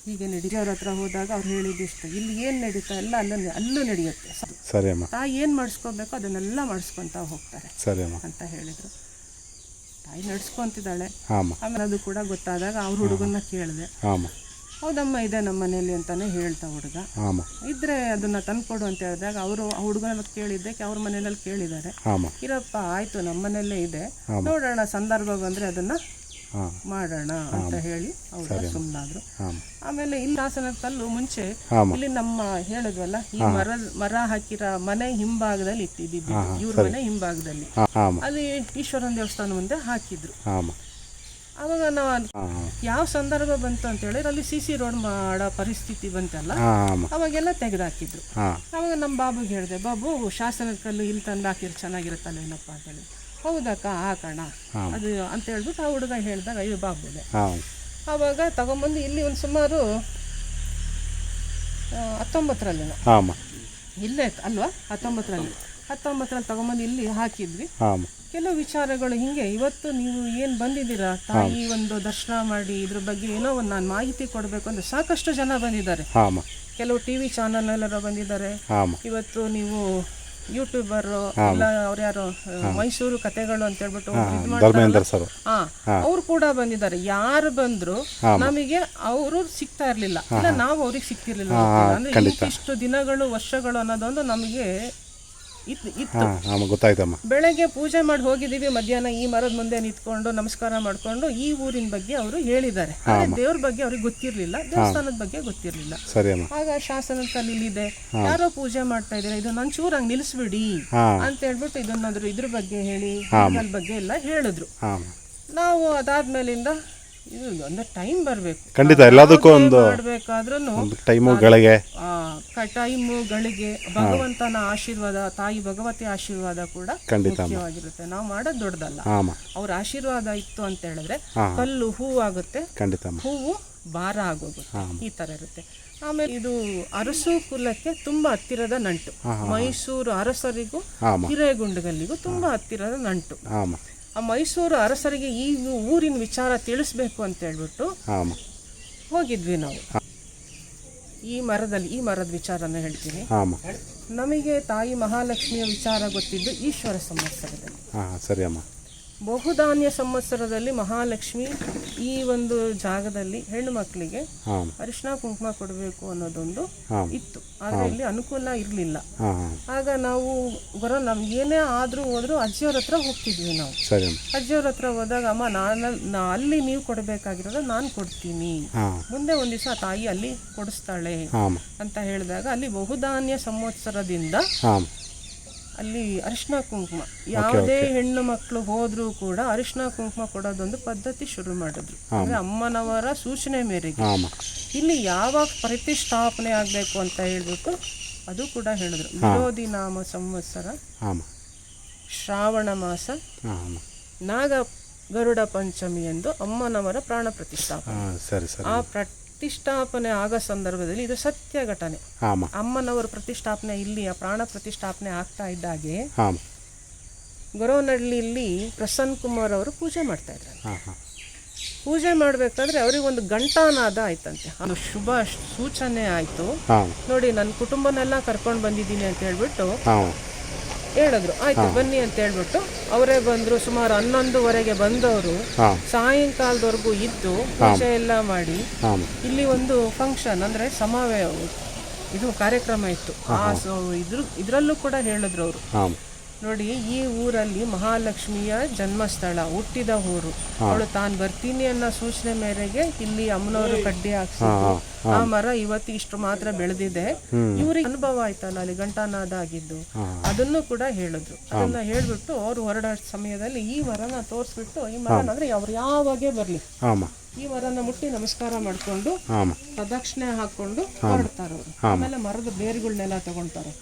ಹೀಗೆ ನಡೀರಿ ಅವ್ರ ಹತ್ರ ಹೋದಾಗ ಅವ್ರು ಹೇಳಿದಿಷ್ಟು ಇಲ್ಲಿ ಏನು ನಡೀತಾ ಎಲ್ಲ ಅಲ್ಲೂ ಅಲ್ಲೂ ನಡೆಯುತ್ತೆ. ಸರಿ ಅಮ್ಮ. ತಾಯಿ ಏನು ಮಾಡಿಸ್ಕೋಬೇಕು ಅದನ್ನೆಲ್ಲ ಮಾಡಿಸ್ಕೊಂತ ಹೋಗ್ತಾರೆ ಸರಿ ಅಮ್ಮ. ಅಂತ ಹೇಳಿದ್ರು. ತಾಯಿ ನಡ್ಸ್ಕೊಂತಿದ್ದಾಳೆ. ಆಮೇಲೆ ಅದು ಕೂಡ ಗೊತ್ತಾದಾಗ ಅವ್ರ ಹುಡುಗನ್ನ ಕೇಳಿದೆ. ಹೌದಮ್ಮ ಇದೆ ನಮ್ಮ ಮನೇಲಿ ಅಂತಾನೆ ಹೇಳ್ತಾ ಹುಡುಗ. ಇದ್ರೆ ಅದನ್ನ ತಂದ್ಕೊಡು ಅಂತ ಹೇಳಿದಾಗ ಅವರು ಹುಡುಗನ ಕೇಳಿದ್ದೆ ಅವ್ರ ಮನೆಯಲ್ಲಿ ಕೇಳಿದ್ದಾರೆ. ಇರಪ್ಪ ಆಯ್ತು ನಮ್ಮ ಮನೆಯಲ್ಲೇ ಇದೆ. ನೋಡೋಣ ಸಂದರ್ಭ ಬಂದ್ರೆ ಅದನ್ನ ಮಾಡೋಣ ಅಂತ ಹೇಳಿ ಅವರು ಸುಮ್ಮನಾದ್ರು ಆಮೇಲೆ ಇಲ್ಲಿ ಹಾಸನ ಕಲ್ಲು ಮುಂಚೆ ಇಲ್ಲಿ ನಮ್ಮ ಹೇಳಿದ್ವಲ್ಲ ಈ ಮರ ಮರ ಹಾಕಿರೋ ಮನೆ ಹಿಂಭಾಗದಲ್ಲಿ ಇಟ್ಟಿದ್ದು ಇವ್ರ ಮನೆ ಹಿಂಭಾಗದಲ್ಲಿ. ಅಲ್ಲಿ ಈಶ್ವರನ ದೇವಸ್ಥಾನ ಮುಂದೆ ಹಾಕಿದ್ರು. ಅವಾಗ ನಾವು ಯಾವ ಸಂದರ್ಭ ಬಂತು ಅಂತ ಹೇಳಿದ್ರೆ ಅಲ್ಲಿ ಸಿ ಸಿ ರೋಡ್ ಮಾಡೋ ಪರಿಸ್ಥಿತಿ ಬಂತಲ್ಲ? ಅವಾಗೆಲ್ಲ ತೆಗೆದಾಕಿದ್ರು. ಅವಾಗ ನಮ್ಮ ಬಾಬುಗೆ ಹೇಳಿದೆ ಬಾಬು ಶಾಸನ ಕಲ್ಲು ಇಲ್ಲಿ ತಂದು ಹಾಕಿದ್ರೆ ಚೆನ್ನಾಗಿರುತ್ತಲ್ಲ ಏನಪ್ಪ ಅಂತ ಹೇಳಿ. ಹೌದಕ್ಕ ಕಣ. ಅದು ಅಂತ ಹೇಳ್ಬಿಟ್ಟು ಆ ಹುಡುಗ ಹೇಳಿದಾಗ ಅಯ್ಯೋ ಬಾಬುಲೆ ಅವಾಗ ಆವಾಗ ತಗೊಂಬಂದು ಇಲ್ಲಿ ಒಂದು ಸುಮಾರು ಹತ್ತೊಂಬತ್ತರಲ್ಲಿ ಇಲ್ಲೇ ಅಲ್ವಾ? ಹತ್ತೊಂಬತ್ತರಲ್ಲಿ. ಹತ್ತೊಂಬತ್ತರಲ್ಲಿ ತಗೊಂಬಂದು ಇಲ್ಲಿ ಹಾಕಿದ್ವಿ. ಕೆಲವು ವಿಚಾರಗಳು ಹಿಂಗೆ. ಇವತ್ತು ನೀವು ಏನು ಬಂದಿದ್ದೀರಾ? ತಾಯಿ ಒಂದು ದರ್ಶನ ಮಾಡಿ ಇದ್ರ ಬಗ್ಗೆ ಏನೋ ಒಂದು ನಾನು ಮಾಹಿತಿ ಕೊಡಬೇಕು ಅಂದ್ರೆ ಸಾಕಷ್ಟು ಜನ ಬಂದಿದ್ದಾರೆ. ಕೆಲವು ಟಿವಿ ಚಾನಲ್ ಎಲ್ಲರ ಬಂದಿದ್ದಾರೆ. ಇವತ್ತು ನೀವು ಯೂಟ್ಯೂಬರ್ ಇಲ್ಲ ಅವ್ರು ಯಾರು ಮೈಸೂರು ಕತೆಗಳು ಅಂತ ಹೇಳ್ಬಿಟ್ಟು ಅವ್ರು ಕೂಡ ಬಂದಿದ್ದಾರೆ. ಯಾರು ಬಂದ್ರು ನಮಗೆ ಅವರು ಸಿಗ್ತಾ ಇರ್ಲಿಲ್ಲ. ಇಲ್ಲ ನಾವು ಅವ್ರಿಗೆ ಸಿಗ್ತಿರ್ಲಿಲ್ಲ. ಅಂದ್ರೆ ಇಷ್ಟು ದಿನಗಳು ವರ್ಷಗಳು ಅನ್ನೋದೊಂದು ನಮಗೆ ಇತ್ತು ಇತ್ತು. ಹಾಂ ಹಾಂ ಗೊತ್ತಾಯ್ತಮ್ಮ. ಬೆಳಗ್ಗೆ ಪೂಜೆ ಮಾಡಿ ಹೋಗಿದ್ದೀವಿ ಮಧ್ಯಾಹ್ನ ಈ ಮರದ ಮುಂದೆ ನಿಂತ್ಕೊಂಡು ನಮಸ್ಕಾರ ಮಾಡ್ಕೊಂಡು ಈ ಊರಿನ ಬಗ್ಗೆ ಅವರು ಹೇಳಿದ್ದಾರೆ. ಆದ್ರೆ ದೇವ್ರ ಬಗ್ಗೆ ಅವ್ರಿಗೆ ಗೊತ್ತಿರ್ಲಿಲ್ಲ ದೇವಸ್ಥಾನದ ಬಗ್ಗೆ ಗೊತ್ತಿರ್ಲಿಲ್ಲ. ಸರಿ ಅಮ್ಮ ಆಗ ಶಾಸನದ ಕಲ್ಲಿದೆ ಯಾರೋ ಪೂಜೆ ಮಾಡ್ತಾ ಇದ್ದಾರೆ ಇದನ್ನ ಒಂಚೂರು ಹಂಗೆ ನಿಲ್ಲಿಸ್ಬಿಡಿ ನಿಲ್ಸ್ಬಿಡಿ ಅಂತ ಹೇಳ್ಬಿಟ್ಟು ಇದನ್ನಾದ್ರು ಇದ್ರ ಬಗ್ಗೆ ಹೇಳಿ ಇದ್ರ ಬಗ್ಗೆ ಎಲ್ಲ ಹೇಳಿದ್ರು. ಹಾಂ ನಾವು ಅದಾದ್ಮೇಲಿಂದ ಇದು ಟೈಮ್ ಬರಬೇಕು. ಖಂಡಿತ ಎಲ್ಲದಕ್ಕೂ ಒಂದು ಮಾಡಬೇಕಾದ್ರೂ ಟೈಮು ಗಳಿಗೆ. ಟೈಮು ಗಳಿಗೆ ಭಗವಂತನ ಆಶೀರ್ವಾದ ತಾಯಿ ಭಗವತಿ ಆಶೀರ್ವಾದ ಕೂಡ ಖಂಡಿತ. ಮುಖ್ಯವಾಗಿರುತ್ತೆ. ನಾವು ಮಾಡೋದು ದೊಡ್ಡದಲ್ಲ. ಅವ್ರ ಆಶೀರ್ವಾದ ಇತ್ತು ಅಂತ ಹೇಳಿದ್ರೆ ಕಲ್ಲು ಹೂ ಆಗುತ್ತೆ ಖಂಡಿತ ಹೂವು ಭಾರ ಆಗೋಗುತ್ತೆ. ಈ ತರ ಇರುತ್ತೆ. ಆಮೇಲೆ ಇದು ಅರಸು ಕುಲಕ್ಕೆ ತುಂಬಾ ಹತ್ತಿರದ ನಂಟು. ಮೈಸೂರು ಅರಸರಿಗೂ ಹಿರೇಗುಂಡಗಲ್ಲಿಗೂ ತುಂಬಾ ಹತ್ತಿರದ ನಂಟು. ಆ ಮೈಸೂರು ಅರಸರಿಗೆ ಈ ಊರಿನ ವಿಚಾರ ತಿಳಿಸ್ಬೇಕು ಅಂತ ಹೇಳ್ಬಿಟ್ಟು ಹೋಗಿದ್ವಿ ನಾವು. ಈ ಮರದಲ್ಲಿ ಈ ಮರದ ವಿಚಾರನ ಹೇಳ್ತೀನಿ. ನಮಗೆ ತಾಯಿ ಮಹಾಲಕ್ಷ್ಮಿಯ ವಿಚಾರ ಗೊತ್ತಿದ್ದು ಈಶ್ವರ ಸಂವತ್ಸರದಲ್ಲಿ. ಹಾಂ ಸರಿ ಅಮ್ಮ. ಬಹುಧಾನ್ಯ ಸಂವತ್ಸರದಲ್ಲಿ ಮಹಾಲಕ್ಷ್ಮಿ ಈ ಒಂದು ಜಾಗದಲ್ಲಿ ಹೆಣ್ಣು ಮಕ್ಕಳಿಗೆ ಅರಿಶಿನ ಕುಂಕುಮ ಕೊಡಬೇಕು ಅನ್ನೋದೊಂದು ಇತ್ತು. ಆದರೆ ಇಲ್ಲಿ ಅನುಕೂಲ ಇರಲಿಲ್ಲ. ಆಗ ನಾವು ಬರೋ ನಮ್ಗೆ ಏನೇ ಆದ್ರೂ ಹೋದ್ರು ಅಜ್ಜಿಯವ್ರ ಹತ್ರ ಹೋಗ್ತಿದ್ವಿ ನಾವು. ಅಜ್ಜಿಯವ್ರ ಹತ್ರ ಹೋದಾಗ ಅಮ್ಮ ನಾನು ಅಲ್ಲಿ ನೀವು ಕೊಡಬೇಕಾಗಿರೋದ ನಾನು ಕೊಡ್ತೀನಿ. ಮುಂದೆ ಒಂದು ದಿವಸ ತಾಯಿ ಅಲ್ಲಿ ಕೊಡಿಸ್ತಾಳೆ. ಅಂತ ಹೇಳಿದಾಗ ಅಲ್ಲಿ ಬಹುಧಾನ್ಯ ಸಂವತ್ಸರದಿಂದ ಅಲ್ಲಿ ಅರಿಶಿನ ಕುಂಕುಮ. ಯಾವುದೇ ಹೆಣ್ಣು ಮಕ್ಕಳು ಹೋದ್ರೂ ಕೂಡ ಅರಿಶಿನ ಕುಂಕುಮ ಕೊಡೋದೊಂದು ಪದ್ಧತಿ ಶುರು ಮಾಡಿದ್ರು. ಅಂದ್ರೆ ಅಮ್ಮನವರ ಸೂಚನೆ ಮೇರೆಗೆ. ಇಲ್ಲಿ ಯಾವಾಗ ಪ್ರತಿಷ್ಠಾಪನೆ ಆಗಬೇಕು ಅಂತ ಹೇಳ್ಬಿಟ್ಟು ಅದು ಕೂಡ ಹೇಳಿದ್ರು. ವಿರೋಧಿ ನಾಮ ಸಂವತ್ಸರ ಶ್ರಾವಣ ಮಾಸ ನಾಗ ಗರುಡ ಪಂಚಮಿ ಎಂದು ಅಮ್ಮನವರ ಪ್ರಾಣ ಪ್ರತಿಷ್ಠಾಪನೆ. ಆ ಪ್ರತಿಷ್ಠಾಪನೆ ಆಗೋ ಸಂದರ್ಭದಲ್ಲಿ ಇದು ಸತ್ಯ ಘಟನೆ. ಅಮ್ಮನವರು ಪ್ರತಿಷ್ಠಾಪನೆ ಇಲ್ಲಿ ಆ ಪ್ರಾಣ ಪ್ರತಿಷ್ಠಾಪನೆ ಆಗ್ತಾ ಇದ್ದಾಗೆ ಗೊರವನಹಳ್ಳಿಯಲ್ಲಿ ಪ್ರಸನ್ನ ಕುಮಾರ್ ಅವರು ಪೂಜೆ ಮಾಡ್ತಾ ಇದ್ರು ಪೂಜೆ ಮಾಡಬೇಕಾದ್ರೆ ಅವ್ರಿಗೆ ಒಂದು ಗಂಟಾನಾದ ಆಯ್ತಂತೆ. ಅದು ಶುಭ ಸೂಚನೆ ಆಯ್ತು. ನೋಡಿ ನನ್ನ ಕುಟುಂಬನೆಲ್ಲ ಕರ್ಕೊಂಡು ಬಂದಿದ್ದೀನಿ ಅಂತ ಹೇಳ್ಬಿಟ್ಟು ಹೇಳಿದ್ರು. ಆಯ್ತು ಬನ್ನಿ ಅಂತ ಹೇಳ್ಬಿಟ್ಟು ಅವರೇ ಬಂದ್ರು. ಸುಮಾರು ಹನ್ನೊಂದುವರೆಗೆ ಬಂದವರು. ಸಾಯಂಕಾಲದವರೆಗೂ ಇದ್ದು ಪೂಜೆ ಎಲ್ಲ ಮಾಡಿ ಇಲ್ಲಿ ಒಂದು ಫಂಕ್ಷನ್ ಅಂದ್ರೆ ಸಮಾವೇಶ ಇದು ಕಾರ್ಯಕ್ರಮ ಇತ್ತು. ಆ ಸೊ ಇದ್ರ ಇದರಲ್ಲೂ ಕೂಡ ಹೇಳಿದ್ರು ಅವರು. ನೋಡಿ ಈ ಊರಲ್ಲಿ ಮಹಾಲಕ್ಷ್ಮಿಯ ಜನ್ಮಸ್ಥಳ ಹುಟ್ಟಿದ ಊರು. ಅವಳು ತಾನು ಬರ್ತೀನಿ ಅನ್ನೋ ಸೂಚನೆ ಮೇರೆಗೆ ಇಲ್ಲಿ ಅಮ್ಮನವರು ಕಡ್ಡಿ ಹಾಕ್ಸಿ ಆ ಮರ ಇವತ್ತು ಇಷ್ಟು ಮಾತ್ರ ಬೆಳೆದಿದೆ. ಇವ್ರಿಗೆ ಅನುಭವ ಆಯ್ತಲ್ಲ ಅಲ್ಲಿ ಗಂಟಾನಾದ ಆಗಿದ್ದು ಅದನ್ನು ಕೂಡ ಹೇಳಿದ್ರು. ಅದನ್ನ ಹೇಳ್ಬಿಟ್ಟು ಅವ್ರು ಹೊರಡ ಸಮಯದಲ್ಲಿ ಈ ಮರನ ತೋರಿಸ್ಬಿಟ್ಟು ಈ ಮರ ಅಂದ್ರೆ ಅವ್ರು ಯಾವಾಗೇ ಬರ್ಲಿ. ಈ ಮರನ ಮುಟ್ಟಿ ನಮಸ್ಕಾರ ಮಾಡ್ಕೊಂಡು ಪ್ರದಕ್ಷಿಣೆ ಹಾಕೊಂಡು ಹೊರಡ್ತಾರ ಆಮೇಲೆ ಮರದ ಬೇರುಗಳನ್ನೆಲ್ಲ ತಗೊಳ್ತಾರೆ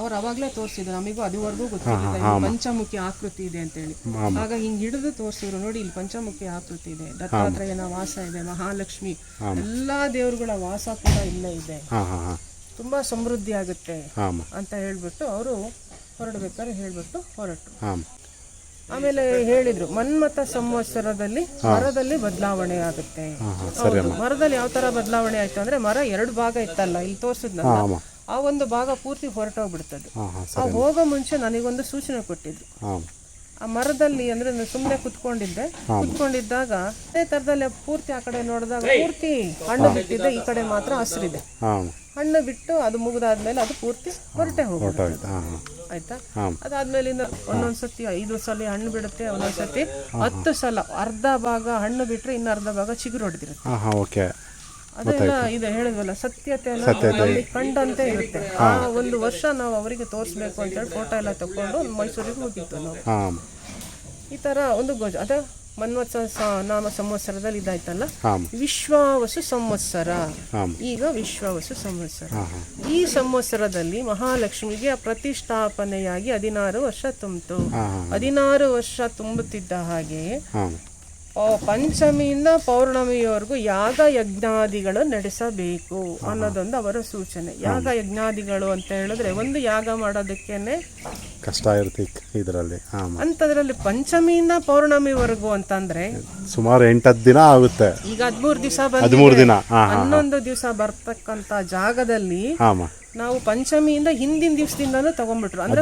ಅವ್ರು ಅವಾಗ್ಲೇ ತೋರಿಸಿದ್ರು ನಮಗೂ ಅದುವರೆಗೂ ಗೊತ್ತಿಲ್ಲ. ಪಂಚಮುಖಿ ಆಕೃತಿ ಇದೆ ಅಂತ ಹೇಳಿ ಆಗ ಹಿಂಗ್ ಹಿಡಿದು ತೋರಿಸಿದ್ರು ನೋಡಿ ಇಲ್ಲಿ ಪಂಚಮುಖಿ ಆಕೃತಿ ಇದೆ. ದತ್ತಾತ್ರೇಯನ ವಾಸ ಇದೆ ಮಹಾಲಕ್ಷ್ಮಿ. ಎಲ್ಲಾ ದೇವರುಗಳ ವಾಸ ಕೂಡ ಇಲ್ಲೇ ಇದೆ. ತುಂಬಾ ಸಮೃದ್ಧಿ ಆಗುತ್ತೆ ಅಂತ ಹೇಳ್ಬಿಟ್ಟು ಅವರು ಹೊರಡ್ಬೇಕಾದ್ರೆ ಹೇಳ್ಬಿಟ್ಟು ಹೊರಟು ಆಮೇಲೆ ಹೇಳಿದ್ರು ಮನ್ಮಥ ಸಂವತ್ಸರದಲ್ಲಿ ಮರದಲ್ಲಿ ಬದಲಾವಣೆ ಆಗುತ್ತೆ. ಮರದಲ್ಲಿ ಯಾವ ತರ ಬದಲಾವಣೆ ಆಯ್ತು ಅಂದ್ರೆ ಮರ ಎರಡು ಭಾಗ ಇತ್ತಲ್ಲ ಇಲ್ಲಿ ತೋರಿಸಿದ್ನಲ್ಲ. ಆ ಒಂದು ಭಾಗ ಪೂರ್ತಿ ಹೊರಟೋಗ್ಬಿಡ್ತದೆ. ಆ ಹೋಗೋ ಮುಂಚೆ ನನಗೊಂದು ಸೂಚನೆ ಕೊಟ್ಟಿದ್ರು. ಆ ಮರದಲ್ಲಿ ಅಂದ್ರೆ ನಾನು ಸುಮ್ಮನೆ ಕುತ್ಕೊಂಡಿದ್ದೆ. ಕುತ್ಕೊಂಡಿದ್ದಾಗ ಅದೇ ತರದಲ್ಲಿ ಪೂರ್ತಿ ಆ ಕಡೆ ನೋಡಿದಾಗ ಪೂರ್ತಿ ಹಣ್ಣು ಬಿಟ್ಟಿದೆ ಈ ಕಡೆ ಮಾತ್ರ ಹಸಿರಿದೆ. ಹಣ್ಣು ಬಿಟ್ಟು ಅದು ಮುಗಿದಾದ್ಮೇಲೆ ಅದು ಪೂರ್ತಿ ಹೊರಟೆ ಹೋಗುತ್ತೆ ಆಯ್ತು? ಅದಾದ್ಮೇಲಿಂದ ಒಂದೊಂದ್ಸತಿ ಐದು ಸಲ ಹಣ್ಣು ಬಿಡುತ್ತೆ ಒಂದೊಂದ್ಸತಿ ಹತ್ತು ಸಲ. ಅರ್ಧ ಭಾಗ ಹಣ್ಣು ಬಿಟ್ರೆ ಇನ್ನು ಅರ್ಧ ಭಾಗ ಚಿಗುರು ಹೊಡೆದಿರುತ್ತೆ. ಹಾಂ ಹಾಂ ಓಕೆ. ಅದೆಲ್ಲ ಇದೆ ಹೇಳಿದ್ವಲ್ಲ ಸತ್ಯತೆ ನಮ್ಗೆ ಕಂಡಂತೆ ಇರುತ್ತೆ. ಆ ಒಂದು ವರ್ಷ ನಾವು ಅವರಿಗೆ ತೋರಿಸ್ಬೇಕು ಅಂತೇಳಿ ಫೋಟೋ ಎಲ್ಲ ತಕೊಂಡು ಮೈಸೂರಿಗೆ ಹೋಗಿತ್ತು ನಾವು. ಈ ತರ ಒಂದು ಗೋಜ ಅದ ಮನ್ವತ್ಸ ನಾಮ ಸಂವತ್ಸರದಲ್ಲಿ ಇದಾಯ್ತಲ್ಲ? ವಿಶ್ವಾವಸು ಸಂವತ್ಸರ. ಈಗ ವಿಶ್ವಾವಸು ಸಂವತ್ಸರ. ಈ ಸಂವತ್ಸರದಲ್ಲಿ ಮಹಾಲಕ್ಷ್ಮಿಗೆ ಪ್ರತಿಷ್ಠಾಪನೆಯಾಗಿ ಹದಿನಾರು ವರ್ಷ ತುಂಬಿತು. ಹದಿನಾರು ವರ್ಷ ತುಂಬುತ್ತಿದ್ದ ಹಾಗೆ ಪಂಚಮಿಯಿಂದ ಪೌರ್ಣಮಿಯವರೆಗೂ ಯಾಗ ಯಜ್ಞಾದಿಗಳು ನಡೆಸಬೇಕು ಅನ್ನೋದೊಂದು ಅವರ ಸೂಚನೆ. ಯಾಗ ಯಜ್ಞಾದಿಗಳು ಅಂತ ಹೇಳಿದ್ರೆ ಒಂದು ಯಾಗ ಮಾಡೋದಕ್ಕೇನೆ ಕಷ್ಟ ಇರುತ್ತೆ ಇದರಲ್ಲಿ. ಅಂತದ್ರಲ್ಲಿ ಪಂಚಮಿಯಿಂದ ಪೌರ್ಣಮಿವರೆಗೂ ಅಂತಂದ್ರೆ ಸುಮಾರು ಎಂಟು ಹತ್ತು ದಿನ ಆಗುತ್ತೆ. ಈಗ ಹದಿಮೂರು ದಿವಸ ಹದಿಮೂರು ದಿನ. ಹನ್ನೊಂದು ದಿವಸ ಬರ್ತಕ್ಕಂತ ಜಾಗದಲ್ಲಿ ನಾವು ಪಂಚಮಿಯಿಂದ ಹಿಂದಿನ ದಿವಸದಿಂದಾನು ತಗೊಂಡ್ಬಿಟ್ರು. ಅಂದ್ರೆ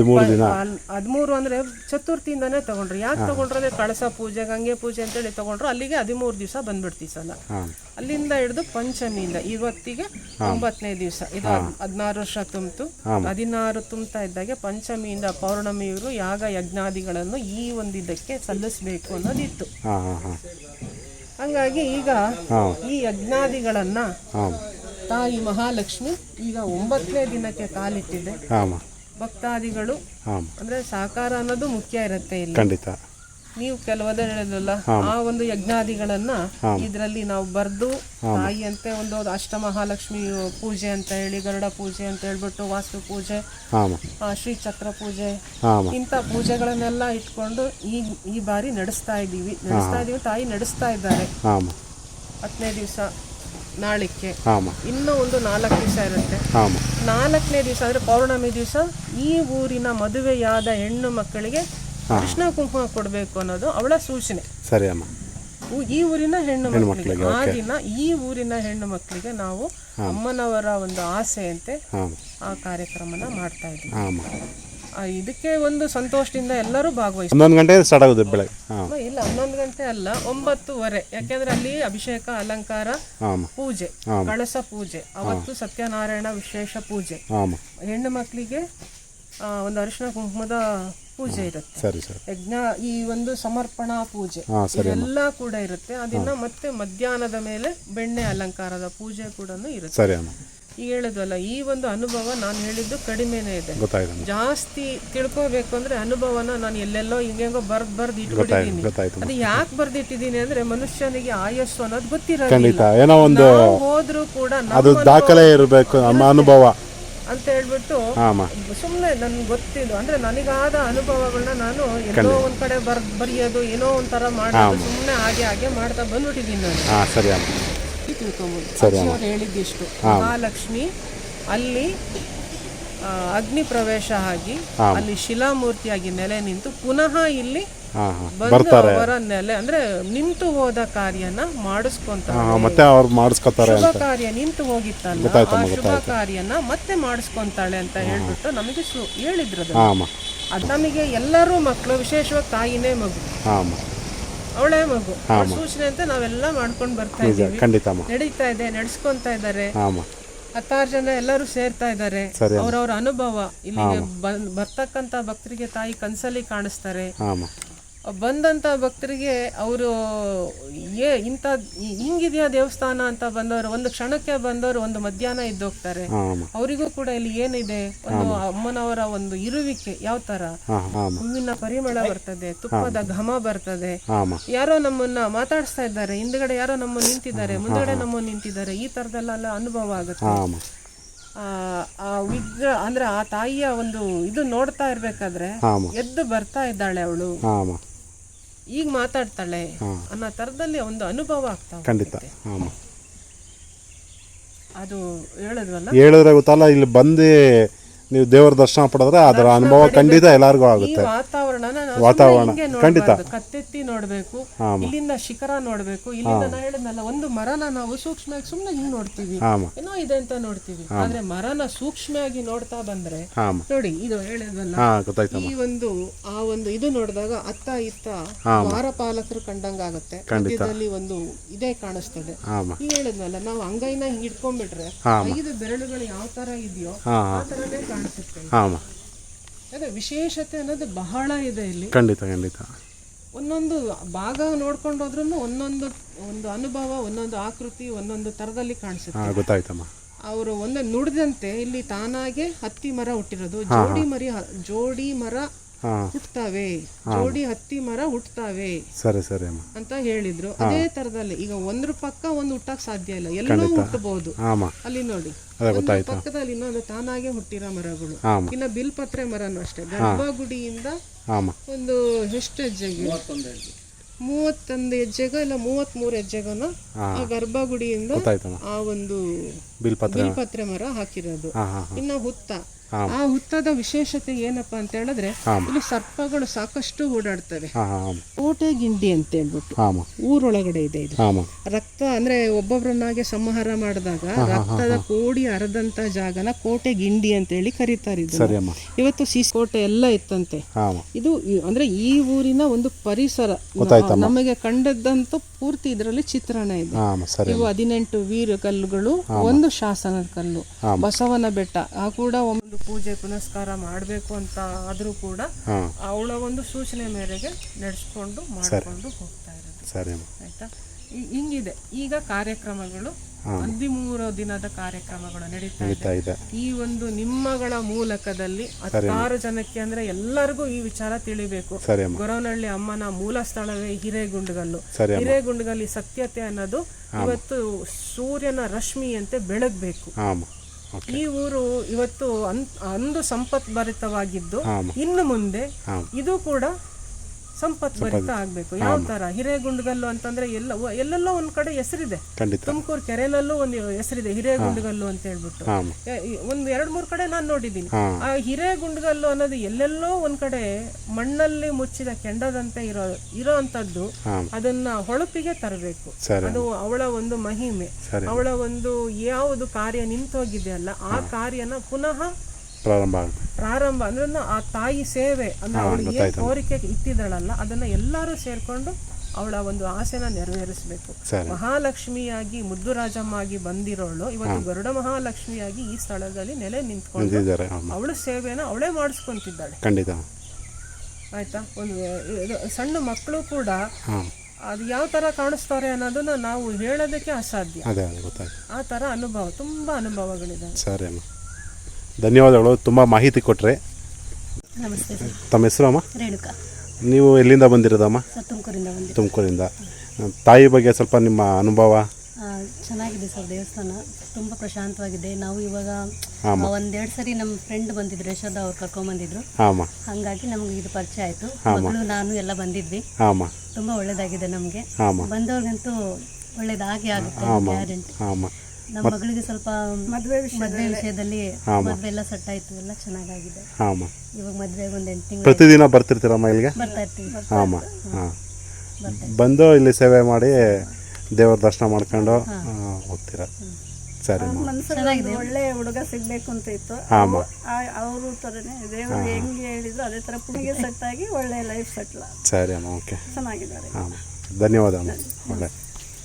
ಹದಿಮೂರು ಅಂದ್ರೆ ಚತುರ್ಥಿಯಿಂದಾನೇ ತಗೊಂಡ್ರು. ಯಾಕೆ ತಗೊಂಡ್ರು ಅಂದ್ರೆ ಕಳಸ ಪೂಜೆ ಗಂಗೆ ಪೂಜೆ ಅಂತೇಳಿ ತಗೊಂಡ್ರು. ಅಲ್ಲಿಗೆ ಹದಿಮೂರು ದಿವಸ ಬಂದ್ಬಿಡ್ತೀವಿ ಸಲ. ಅಲ್ಲಿಂದ ಹಿಡಿದು ಪಂಚಮಿಯಿಂದ ಇವತ್ತಿಗೆ ಒಂಬತ್ತನೇ ದಿವಸ. ಇದು ಹದಿನಾರು ವರ್ಷ ತುಂಬಿತು. ಹದಿನಾರು ತುಂಬ್ತಾ ಇದ್ದಾಗೆ ಪಂಚಮಿಯಿಂದ ಪೌರ್ಣಮಿಯವರು ಯಾಗ ಯಜ್ಞಾದಿಗಳನ್ನು ಈ ಒಂದಿದ್ದಕ್ಕೆ ಸಲ್ಲಿಸಬೇಕು ಅನ್ನೋದಿತ್ತು. ಹಂಗಾಗಿ ಈಗ ಈ ಯಜ್ಞಾದಿಗಳನ್ನ ತಾಯಿ ಮಹಾಲಕ್ಷ್ಮಿ ಈಗ ಒಂಬತ್ತನೇ ದಿನಕ್ಕೆ ಕಾಲಿಟ್ಟಿದೆ. ಭಕ್ತಾದಿಗಳು ಅಂದ್ರೆ ಸಾಕಾರ ಅನ್ನೋದು ಮುಖ್ಯ ಇರುತ್ತೆ ಇಲ್ಲಿ. ಖಂಡಿತ. ನೀವು ಕೆಲವೊಂದು ಹೇಳಿದ್ರಲ್ಲ ಆ ಒಂದು ಯಜ್ಞಾದಿಗಳನ್ನ ಇದರಲ್ಲಿ ನಾವು ಬರ್ದು ತಾಯಿಯಂತೆ ಒಂದು ಅಷ್ಟಮಹಾಲಕ್ಷ್ಮಿ ಪೂಜೆ ಅಂತ ಹೇಳಿ ಗರುಡ ಪೂಜೆ ಅಂತ ಹೇಳ್ಬಿಟ್ಟು ವಾಸ್ತು ಪೂಜೆ ಶ್ರೀ ಚಕ್ರ ಪೂಜೆ ಇಂತ ಪೂಜೆಗಳನ್ನೆಲ್ಲ ಇಟ್ಕೊಂಡು ಈ ಈ ಬಾರಿ ನಡೆಸ್ತಾ ಇದ್ದೀವಿ. ನಡೆಸ್ತಾ ಇದೀವಿ ತಾಯಿ ನಡೆಸ್ತಾ ಇದ್ದಾರೆ. ಹತ್ತನೇ ದಿವಸ. ನಾಳಿಕ್ಕೆ ಇನ್ನು ಒಂದು ನಾಲ್ಕು ದಿವಸ ಇರುತ್ತೆ. ನಾಲ್ಕನೇ ದಿವಸ ಅಂದ್ರೆ ಪೌರ್ಣಮಿ ದಿವಸ ಈ ಊರಿನ ಮದುವೆಯಾದ ಹೆಣ್ಣು ಮಕ್ಕಳಿಗೆ ಕೃಷ್ಣ ಕುಂಕುಮ ಕೊಡಬೇಕು ಅನ್ನೋದು ಅವಳ ಸೂಚನೆ. ಸರಿ ಅಮ್ಮ. ಈ ಊರಿನ ಹೆಣ್ಣು ಮಕ್ಕಳಿಗೆ. ಆ ದಿನ ಈ ಊರಿನ ಹೆಣ್ಣು ಮಕ್ಕಳಿಗೆ ನಾವು ಅಮ್ಮನವರ ಒಂದು ಆಸೆಯಂತೆ ಆ ಕಾರ್ಯಕ್ರಮನ ಮಾಡ್ತಾ ಇದ್ದೀವಿ. ಇದಕ್ಕೆ ಒಂದು ಸಂತೋಷದಿಂದ ಎಲ್ಲರೂ ಭಾಗವಹಿಸ್ತಾರೆ. ಹನ್ನೊಂದು ಗಂಟೆ ಸ್ಟಾರ್ಟ್ ಆಗುತ್ತೆ ಬೆಳಗ್ಗೆ. ಹಾಂ. ಇಲ್ಲ ಹನ್ನೊಂದು ಗಂಟೆ ಅಲ್ಲ ಒಂಬತ್ತುವರೆ. ಯಾಕೆಂದ್ರೆ ಅಲ್ಲಿ ಅಭಿಷೇಕ ಅಲಂಕಾರ ಹಾಂ ಪೂಜೆ ಕಳಸ ಪೂಜೆ. ಅವತ್ತು ಸತ್ಯನಾರಾಯಣ ವಿಶೇಷ ಪೂಜೆ. ಹಾಂ ಹೆಣ್ಣು ಮಕ್ಕಳಿಗೆ ಆ, ಒಂದು ಅರಿಶಿನ ಕುಂಕುಮದ ಪೂಜೆ ಇರುತ್ತೆ. ಸರಿ ಸರಿ. ಯಜ್ಞ ಈ ಒಂದು ಸಮರ್ಪಣಾ ಪೂಜೆ. ಹಾಂ ಎಲ್ಲ ಕೂಡ ಇರುತ್ತೆ. ಅದನ್ನ ಮತ್ತೆ ಮಧ್ಯಾಹ್ನದ ಮೇಲೆ ಬೆಣ್ಣೆ ಅಲಂಕಾರದ ಪೂಜೆ ಕೂಡ ಇರುತ್ತೆ. ಸರಿ ಅಮ್ಮ. ಈಗ ಹೇಳಿದ್ವಲ್ಲ ಈ ಒಂದು ಅನುಭವ ನಾನು ಹೇಳಿದ್ದು ಕಡಿಮೆನೆ ಇದೆ. ಜಾಸ್ತಿ ತಿಳ್ಕೋಬೇಕು ಅಂದ್ರೆ ಅನುಭವನ ನಾನು ಎಲ್ಲೆಲ್ಲೋ ಹಿಂಗೆಂಗೋ ಬರ್ದ್ ಬರ್ದ್ ಇಟ್ಬಿಟ್ಟಿದ್ದೀನಿ ಅದು ಯಾಕೆ ಬರ್ದಿಟ್ಟಿದ್ದೀನಿ ಅಂದ್ರೆ ಮನುಷ್ಯನಿಗೆ ಆಯಸ್ಸು ಅನ್ನೋದು ಗೊತ್ತಿರೋದು ಹೋದ್ರೂ ಕೂಡ ಅದು ದಾಖಲೆ ಇರಬೇಕು ನಮ್ಮ ಅನುಭವ. ಅಂತ ಹೇಳ್ಬಿಟ್ಟು ಸುಮ್ನೆ ಸುಮ್ಮನೆ ನನ್ಗೆ ಗೊತ್ತಿದ್ದು ಅಂದ್ರೆ ನನಗಾದ ಅನುಭವಗಳನ್ನ ನಾನು ಎಲ್ಲೋ ಒಂದ್ ಕಡೆ ಬರ್ ಬರೆಯೋದು ಏನೋ ಒಂಥರ ಮಾಡೋದು ಸುಮ್ಮನೆ ಹಾಗೆ ಹಾಗೆ ಮಾಡ್ತಾ ಬಂದ್ಬಿಟ್ಟಿದ್ದೀನಿ ನಾನು. ಹಾಂ ಸರಿ ಅಮ್ಮ. ತಿಳ್ಕೊಬೋದು ಅವ್ರು ಹೇಳಿದ್ದಿಷ್ಟು ಮಹಾಲಕ್ಷ್ಮಿ ಅಲ್ಲಿ ಆ, ಅಗ್ನಿ ಪ್ರವೇಶ ಆಗಿ ಅಲ್ಲಿ ಶಿಲಾಮೂರ್ತಿಯಾಗಿ ನೆಲೆ ನಿಂತು ಪುನಃ ಇಲ್ಲಿ ಹಾಂ ಹಾಂ. ಬಂದು ಅವರ ನೆಲೆ ಅಂದ್ರೆ ನಿಂತು ಹೋದ ಕಾರ್ಯನ ಮಾಡಿಸ್ಕೊಂತಾರೆ. ಹಾಂ ಮತ್ತೆ ಅವ್ರು ಮಾಡಿಸ್ಕೊತಾರೆ ಶುಭ ಕಾರ್ಯ ನಿಂತು ಹೋಗಿತ್ತಲ್ಲ ಆ ಶುಭ ಕಾರ್ಯನ ಮತ್ತೆ ಮಾಡಿಸ್ಕೊಂತಾಳೆ ಅಂತ ಹೇಳ್ಬಿಟ್ಟು ನಮಗೆ ಸು- ಹೇಳಿದ್ರು ಅದನ್ನ. ಹಾಂ ಅಮ್ಮ. ಅದ್ ನಮಗೆ ಎಲ್ಲರೂ ಮಕ್ಕಳು ವಿಶೇಷವಾಗಿ ತಾಯಿನೇ ಮಗು. ಹಾಂ ಅಮ್ಮ. ಅವಳೇ ಮಗು. ಸೂಚನೆ ಅಂತ ನಾವೆಲ್ಲ ಮಾಡ್ಕೊಂಡು ಬರ್ತಾ ಇದ್ದೀವಿ. ಖಂಡಿತ ಅಮ್ಮ. ನಡೀತಾ ಇದೆ ನಡೆಸ್ಕೊಂತ ಇದ್ದಾರೆ. ಹಾಂ ಅಮ್ಮ. ಹತ್ತಾರು ಜನ ಎಲ್ಲರೂ ಸೇರ್ತಾ ಇದ್ದಾರೆ. ಅವ್ರವ್ರ ಅನುಭವ. ಇಲ್ಲಿಗೆ ಬರ್ತಕ್ಕಂತ ಭಕ್ತರಿಗೆ ತಾಯಿ ಕನ್ಸಲ್ಲಿ ಕಾಣಿಸ್ತಾರೆ. ಹಾಂ ಅಮ್ಮ. ಬಂದಂತ ಭಕ್ತರಿಗೆ ಅವರು ಏ ಇಂಥ ಹಿಂಗಿದೆಯಾ ದೇವಸ್ಥಾನ? ಅಂತ ಬಂದವರು. ಒಂದು ಕ್ಷಣಕ್ಕೆ ಬಂದವರು ಒಂದು ಮಧ್ಯಾಹ್ನ ಇದ್ದೋಗ್ತಾರೆ ಅವರಿಗೂ ಕೂಡ ಇಲ್ಲಿ ಏನಿದೆ? ಒಂದು ಅಮ್ಮನವರ ಒಂದು ಇರುವಿಕೆ ಯಾವ ತರ? ಹೂವಿನ ಪರಿಮಳ ಬರ್ತದೆ ತುಪ್ಪದ ಘಮ ಬರ್ತದೆ. ಯಾರೋ ನಮ್ಮನ್ನ ಮಾತಾಡಿಸ್ತಾ ಇದ್ದಾರೆ. ಹಿಂದ್ಗಡೆ ಯಾರೋ ನಮ್ಮ ನಿಂತಿದ್ದಾರೆ. ಮುಂದ್ಗಡೆ ನಮ್ಮ ನಿಂತಿದ್ದಾರೆ. ಈ ತರದಲ್ಲೆಲ್ಲ ಅನುಭವ ಆಗುತ್ತೆ. ಆ ವಿಗ್ರಹ ಅಂದ್ರೆ ಆ ತಾಯಿಯ ಒಂದು ಇದು ನೋಡ್ತಾ ಇರ್ಬೇಕಾದ್ರೆ ಎದ್ದು ಬರ್ತಾ ಇದ್ದಾಳೆ ಅವಳು. ಈಗ ಮಾತಾಡ್ತಾಳೆ ಅನ್ನೋ ತರದಲ್ಲಿ ಒಂದು ಅನುಭವ ಆಗ್ತಾ ಖಂಡಿತ. ಹಾಂ ಅದು ಹೇಳಿದ್ರಲ್ಲ ಹೇಳಿದ್ರೆ ಗೊತ್ತಲ್ಲ ಇಲ್ಲಿ ಬಂದು ನೀವು ದೇವರ ದರ್ಶನ ಪಡೆದ್ರೆ ಅದರ ಅನುಭವ ಖಂಡಿತ ಎಲ್ಲರಿಗೂ ಆಗುತ್ತೆ. ವಾತಾವರಣ. ಖಂಡಿತ. ಕತ್ತೆತ್ತಿ ನೋಡ್ಬೇಕು. ಇಲ್ಲಿಂದ ಶಿಖರ ನೋಡ್ಬೇಕು. ಇಲ್ಲಿಂದ ನಾ ಹೇಳಿದ್ನಲ್ಲ ಒಂದು ಮರನ ನಾವು ಸೂಕ್ಷ್ಮವಾಗಿ ಸುಮ್ಮನೆ ಹಿಂಗ್ ನೋಡ್ತೀವಿ. ಏನೋ ಇದೆ ಅಂತ ನೋಡ್ತೀವಿ. ಆದ್ರೆ ಮರನ ಸೂಕ್ಷ್ಮವಾಗಿ ನೋಡ್ತಾ ಬಂದ್ರೆ ನೋಡಿ ಇದು ಹೇಳಿದ್ವಲ್ಲ ಈ ಒಂದು ಆ ಒಂದು ಇದು ನೋಡಿದಾಗ ಅತ್ತ ಇತ್ತ ವಾರಪಾಲಕರು ಕಂಡಂಗ ಆಗುತ್ತೆ. ಮಧ್ಯದಲ್ಲಿ ಒಂದು ಇದೇ ಕಾಣಿಸ್ತದೆ. ಹಾಂ ಅಮ್ಮ ಈಗ ಹೇಳಿದ್ನಲ್ಲ ನಾವು ಅಂಗೈನ ಹಿಂಗ್ ಇಟ್ಕೊಂಡ್ಬಿಟ್ರೆ ಐದು ಬೆರಳುಗಳು ಯಾವ ತರ ಇದೆಯೋ ಆ ತರನೇ ಕಾಣಿಸುತ್ತೆ ಹಾಂ ಅದೇ ವಿಶೇಷತೆ ಅನ್ನೋದು ಬಹಳ ಇದೆ ಇಲ್ಲಿ. ಖಂಡಿತ ಖಂಡಿತ. ಒಂದೊಂದು ಭಾಗ ನೋಡ್ಕೊಂಡು ಹೋದ್ರೂ ಒಂದೊಂದು ಒಂದು ಅನುಭವ ಒಂದೊಂದು ಆಕೃತಿ ಒಂದೊಂದು ತರದಲ್ಲಿ ಕಾಣಿಸುತ್ತೆ. ಹಾಂ ಗೊತ್ತಾಯ್ತಮ್ಮ. ಅವರು ಒಂದು ನುಡಿದಂತೆ ಇಲ್ಲಿ ತಾನಾಗೆ ಹತ್ತಿ ಮರ ಹುಟ್ಟಿರೋದು. ಜೋಡಿ ಮರಿ ಜೋಡಿ ಮರ ಹುಟ್ತಾವೆ. ಜೋಡಿ ಹತ್ತಿ ಮರ ಹುಟ್ತಾವೆ. ಸರಿ ಸರಿ ಅಮ್ಮ. ಅಂತ ಹೇಳಿದ್ರು. ಅದೇ ತರದಲ್ಲಿ ಈಗ ಒಂದ್ರ ಪಕ್ಕ ಒಂದು ಹುಟ್ಟಕ್ ಸಾಧ್ಯ ಇಲ್ಲ. ಎಲ್ಲೋ ಹುಟ್ಟಬಹುದು. ಅಲ್ಲಿ ನೋಡಿ. ಪಕ್ಕದಲ್ಲಿ ಇನ್ನೊಂದು ತಾನಾಗೆ ಹುಟ್ಟಿರೋ ಮರಗಳು. ಇನ್ನ ಬಿಲ್ಪತ್ರೆ ಮರನು ಅಷ್ಟೇ. ಗರ್ಭಗುಡಿಯಿಂದ ಒಂದು ಎಷ್ಟು ಹೆಜ್ಜೆಗೆ? ಮೂವತ್ತೊಂದು ಹೆಜ್ಜೆಗೋ ಇಲ್ಲ ಮೂವತ್ಮೂರು ಹೆಜ್ಜೆಗೋ ಆ ಗರ್ಭಗುಡಿಯಿಂದ ಆ ಒಂದು ಬಿಲ್ಪತ್ರ ಮರ ಹಾಕಿರೋದು. ಇನ್ನ ಹುತ್ತ. ಆ ಹುತ್ತದ ವಿಶೇಷತೆ ಏನಪ್ಪಾ ಅಂತ ಹೇಳಿದ್ರೆ ಇಲ್ಲಿ ಸರ್ಪಗಳು ಸಾಕಷ್ಟು ಓಡಾಡ್ತವೆ. ಕೋಟೆ ಗಿಂಡಿ ಅಂತ ಹೇಳ್ಬಿಟ್ಟು ಊರೊಳಗಡೆ ಇದೆ ಇದು. ರಕ್ತ ಅಂದ್ರೆ ಒಬ್ಬೊಬ್ಬರನ್ನಾಗೆ ಸಂಹಾರ ಮಾಡಿದಾಗ ರಕ್ತದ ಕೋಡಿ ಅರದಂತ ಜಾಗನ ಕೋಟೆ ಗಿಂಡಿ ಅಂತ ಹೇಳಿ ಕರೀತಾರೆ ಇದು ಇವತ್ತು ಸಿ ಕೋಟೆ ಎಲ್ಲ ಇತ್ತಂತೆ. ಇದು ಅಂದ್ರೆ ಈ ಊರಿನ ಒಂದು ಪರಿಸರ. ನಮಗೆ ಕಂಡದ್ದಂತ ಪೂರ್ತಿ ಇದರಲ್ಲಿ ಚಿತ್ರಣ ಇದೆ. ಇವು ಹದಿನೆಂಟು ವೀರ ಕಲ್ಲುಗಳು ಒಂದು ಶಾಸನ ಕಲ್ಲು ಬಸವನ ಬೆಟ್ಟ ಆ ಕೂಡ ಒಂದು ಪೂಜೆ ಪುನಸ್ಕಾರ ಮಾಡಬೇಕು ಅಂತ ಆದರೂ ಕೂಡ ಅವಳ ಒಂದು ಸೂಚನೆ ಮೇರೆಗೆ ನಡೆಸ್ಕೊಂಡು ಮಾಡಿಕೊಂಡು ಹೋಗ್ತಾ ಇರೋದು. ಸರಿ ಆಯ್ತಾ? ಹಿಂಗಿದೆ. ಈಗ ಕಾರ್ಯಕ್ರಮಗಳು ಹದಿಮೂರು ದಿನದ ಕಾರ್ಯಕ್ರಮಗಳು ನಡೀತಾ ಇದೆ. ಈ ಒಂದು ನಿಮ್ಮಗಳ ಮೂಲಕದಲ್ಲಿ ಹತ್ತಾರು ಜನಕ್ಕೆ ಅಂದ್ರೆ ಎಲ್ಲರಿಗೂ ಈ ವಿಚಾರ ತಿಳಿಬೇಕು. ಗೊರವನಹಳ್ಳಿ ಅಮ್ಮನ ಮೂಲ ಸ್ಥಳವೇ ಹಿರೇಗುಂಡಗಲ್ಲು. ಹಿರೇಗುಂಡಗಲ್ಲಿ ಸತ್ಯತೆ ಅನ್ನೋದು ಇವತ್ತು ಸೂರ್ಯನ ರಶ್ಮಿಯಂತೆ ಬೆಳಗ್ಬೇಕು. ಈ ಊರು ಇವತ್ತು ಅನ್- ಅಂದು ಸಂಪತ್ ಭರಿತವಾಗಿದ್ದು ಇನ್ನು ಮುಂದೆ ಇದು ಕೂಡ ಸಂಪತ್ ಭರಿತ ಆಗ್ಬೇಕು. ಯಾವ ತರ? ಹಿರೇಗುಂಡಗಲ್ಲು ಅಂತಂದ್ರೆ ಎಲ್ಲ ಎಲ್ಲೆಲ್ಲೋ ಒಂದ್ ಕಡೆ ಹೆಸರಿದೆ. ತುಮಕೂರು ಕೆರೆನಲ್ಲೂ ಒಂದು ಹೆಸರಿದೆ ಹಿರೇಗುಂಡಗಲ್ಲು ಅಂತ ಹೇಳ್ಬಿಟ್ಟು. ಒಂದ್ ಎರಡ್ ಮೂರ್ ಕಡೆ ನಾನು ನೋಡಿದ್ದೀನಿ. ಆ ಹಿರೇಗುಂಡಗಲ್ಲು ಅನ್ನೋದು ಎಲ್ಲೆಲ್ಲೋ ಒಂದ್ ಕಡೆ ಮಣ್ಣಲ್ಲಿ ಮುಚ್ಚಿದ ಕೆಂಡದಂತೆ ಇರೋ ಇರೋ ಅಂತದ್ದು ಅದನ್ನ ಹೊಳಪಿಗೆ ತರಬೇಕು. ಅದು ಅವಳ ಒಂದು ಮಹಿಮೆ. ಅವಳ ಒಂದು ಯಾವುದು ಕಾರ್ಯ ನಿಂತೋಗಿದೆಯಲ್ಲ ಆ ಕಾರ್ಯನ ಪುನಃ ಪ್ರಾರಂಭ ಆಗುತ್ತೆ. ಪ್ರಾರಂಭ ಅಂದ್ರೆ ಆ ತಾಯಿ ಸೇವೆ ಅಂದ್ರೆ ಅವಳು ಏನ್ ಕೋರಿಕೆ ಇಟ್ಟಿದ್ದಾಳಲ್ಲ ಅದನ್ನ ಎಲ್ಲರೂ ಸೇರ್ಕೊಂಡು ಅವಳ ಒಂದು ಆಸೆನ ನೆರವೇರಿಸಬೇಕು. ಮಹಾಲಕ್ಷ್ಮಿಯಾಗಿ ಮುದ್ದುರಾಜಮ್ಮ ಆಗಿ ಬಂದಿರೋಳು ಇವತ್ತು ಗರುಡ ಮಹಾಲಕ್ಷ್ಮಿಯಾಗಿ ಈ ಸ್ಥಳದಲ್ಲಿ ನೆಲೆ ನಿಂತ್ಕೊಂಡು ನಿಂತಿದ್ದಾರೆ ಅಮ್ಮ ಅವಳ ಸೇವೆನ ಅವಳೇ ಮಾಡಿಸ್ಕೊಂತಿದ್ದಾಳೆ. ಖಂಡಿತ. ಆಯ್ತಾ? ಒಂದು ಸಣ್ಣ ಮಕ್ಕಳು ಕೂಡ ಅದು ಯಾವ ತರ ಕಾಣಿಸ್ತಾರೆ ಅನ್ನೋದನ್ನ ನಾವು ಹೇಳೋದಕ್ಕೆ ಅಸಾಧ್ಯ. ಆ ತರ ಅನುಭವ ತುಂಬಾ ಅನುಭವಗಳಿದೆ ಸರಿ ಧನ್ಯವಾದಗಳು ತುಂಬ ಮಾಹಿತಿ ಕೊಟ್ಟರೆ ನಮಸ್ತೆ ಸರ್. ತಮ್ಮ ಹೆಸರು ಅಮ್ಮ? ರೇಣುಕಾ. ನೀವು ಎಲ್ಲಿಂದ ಬಂದಿರೋದಮ್ಮ ಸರ್ ತುಮಕೂರಿಂದ ಬಂದೆ ತುಮಕೂರಿಂದ. ತಾಯಿ ಬಗ್ಗೆ ಸ್ವಲ್ಪ ನಿಮ್ಮ ಅನುಭವ? ಆ, ಚೆನ್ನಾಗಿದೆ ಸರ್ ದೇವಸ್ಥಾನ. ತುಂಬ ಪ್ರಶಾಂತವಾಗಿದೆ. ನಾವು ಇವಾಗ ಆಮ. ಒಂದೆರಡು ಸರಿ ನಮ್ಮ ಫ್ರೆಂಡ್ ಬಂದಿದ್ರು ಯಶೋಧ ಅವ್ರು ಕರ್ಕೊಂಬಂದಿದ್ರು. ಬಂದಿದ್ರು ಅಮ್ಮ ಹಾಗಾಗಿ ನಮಗೆ ಇದು ಪರಿಚಯ ಆಯ್ತು. ಮಗಳು ನಾನು ಎಲ್ಲ ಬಂದಿದ್ವಿ. ಹಾಂ ಅಮ್ಮ ತುಂಬ ಒಳ್ಳೇದಾಗಿದೆ ನಮಗೆ. ಹಾಂ ಅಮ್ಮ ಬಂದವ್ರಿಗಂತೂ ಒಳ್ಳೇದಾಗಿ ಆಗುತ್ತೆ ಗ್ಯಾರಂಟಿ. ಹಾಂ ಅಮ್ಮ ನಮ್ಮ ಮಗಳಿಗೆ ಸ್ವಲ್ಪ ಮದುವೆ ಮದುವೆ ವಿಷಯದಲ್ಲಿ ಮದುವೆ ಎಲ್ಲ ಸೆಟ್ ಆಯಿತು ಎಲ್ಲ ಚೆನ್ನಾಗಾಗಿದೆ. ಹಾಂ ಅಮ್ಮ ಇವಾಗ ಮದುವೆಗೆ ಒಂದು ಎಂಟು ತಿಂಗಳು ಪ್ರತಿದಿನ ಬರ್ತಿರ್ತೀರಮ್ಮ ಇಲ್ಲಿಗೆ? ಬರ್ತಾ ಇರ್ತೀವಿ. ಹಾಂ ಹಾಂ. ಬಂದು ಇಲ್ಲಿ ಸೇವೆ ಮಾಡಿ ದೇವರ ದರ್ಶನ ಮಾಡ್ಕೊಂಡು ಹೋಗ್ತೀರ. ಸರಿ ಅಮ್ಮ ಚೆನ್ನಾಗಿದೆ. ಒಳ್ಳೆ ಹುಡುಗ ಸಿಗ್ಬೇಕು ಅಂತ ಇತ್ತು. ಹಾಂ ಅವರು ಥರನೇ ದೇವರು ಹೆಂಗೆ ಹೇಳಿದ್ರು ಅದೇ ಥರ ಪುಣಿಗೆ ಸೆಟ್ ಆಗಿ ಒಳ್ಳೆ ಲೈಫ್ ಸೆಟ್ಲ ಸರಿ ಅಮ್ಮ ಓಕೆ ಚೆನ್ನಾಗಿದ್ದಾರೆ. ಹಾಂ ಧನ್ಯವಾದ ಅಮ್ಮ ಒಳ್ಳೆ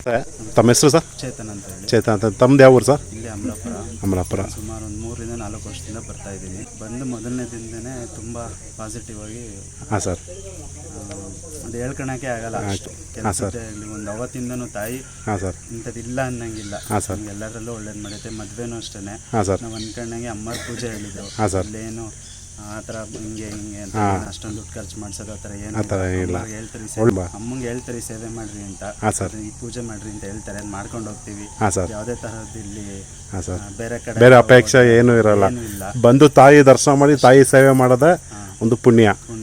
ಸರ್, ತಮ್ಮ ಹೆಸರು ಸರ್? ಚೇತನ್ ಅಂತ ಹೇಳಿ. ಚೇತನ್ ಅಂತ ತಮ್ದು ಯಾವ ಊರು ಸರ್? ಇಲ್ಲಿ ಅಮಲಾಪುರ. ಅಮಲಾಪುರ. ಸುಮಾರು ಒಂದು ಮೂರರಿಂದ ನಾಲ್ಕು ವರ್ಷದಿಂದ ಬರ್ತಾ ಇದ್ದೀನಿ. ಬಂದು ಮೊದಲನೇ ದಿನದೇ ತುಂಬ ಪಾಸಿಟಿವ್ ಆಗಿ ಹಾಂ ಸರ್. ಒಂದು ಅದು ಹೇಳ್ಕೊಳಕ್ಕೆ ಆಗಲ್ಲ ಅಷ್ಟು. ಒಂದು ಅವತ್ತಿಂದನೂ ತಾಯಿ ಹಾಂ ಸರ್. ಇಂಥದ್ದಿಲ್ಲ ಅನ್ನಂಗಿಲ್ಲ. ಹಾಂ ಸರ್. ಎಲ್ಲರಲ್ಲೂ ಒಳ್ಳೇದು ಮಾಡುತ್ತೆ ಮದುವೆನೂ ಅಷ್ಟೇ ಹಾಂ ಸರ್. ನಾವು ಅನ್ಕೊಂಡಂಗೆ ಅಮ್ಮರ ಪೂಜೆ ಹೇಳಿದ್ರು. ಹಾಂ ಸರ್. ಅಲ್ಲೇನು ಆ ಥರ ಹಿಂಗೆ ಹಿಂಗೆ ಅಂತ ಏನು ಅಷ್ಟೊಂದು ದುಡ್ಡು ಖರ್ಚು ಮಾಡಿಸೋದು ಆ ಥರ ಏನು ಆ ಥರ ಏನಿಲ್ಲ. ಅಮ್ಮಂಗೆ ಹೇಳ್ತಾರೆ ಈ ಸೇವೆ-. ಅಮ್ಮಂಗೆ ಹೇಳ್ತಾರೆ ಈ ಸೇವೆ ಮಾಡ್ರಿ ಅಂತ. ಹಾಂ ಸರ್. ಈ ಪೂಜೆ ಮಾಡ್ರಿ ಅಂತ ಹೇಳ್ತಾರೆ ಅದ್ ಮಾಡ್ಕೊಂಡು ಹೋಗ್ತೀವಿ. ಹಾಂ ಸರ್. ಯಾವುದೇ ತರಹದ್ದು ಇಲ್ಲಿ ಹಾಂ ಸರ್. ಆ, ಬೇರೆ ಕಡೆ ಬೇರೆ ಅಪೇಕ್ಷೆ ಏನು ಇರಲ್ಲ. ಏನೂ ಇಲ್ಲ. ಬಂದು ತಾಯಿ ದರ್ಶನ ಮಾಡಿ ತಾಯಿ ಸೇವೆ ಮಾಡೋದೇ ಒಂದು ಪುಣ್ಯ. ಪುಣ್ಯ.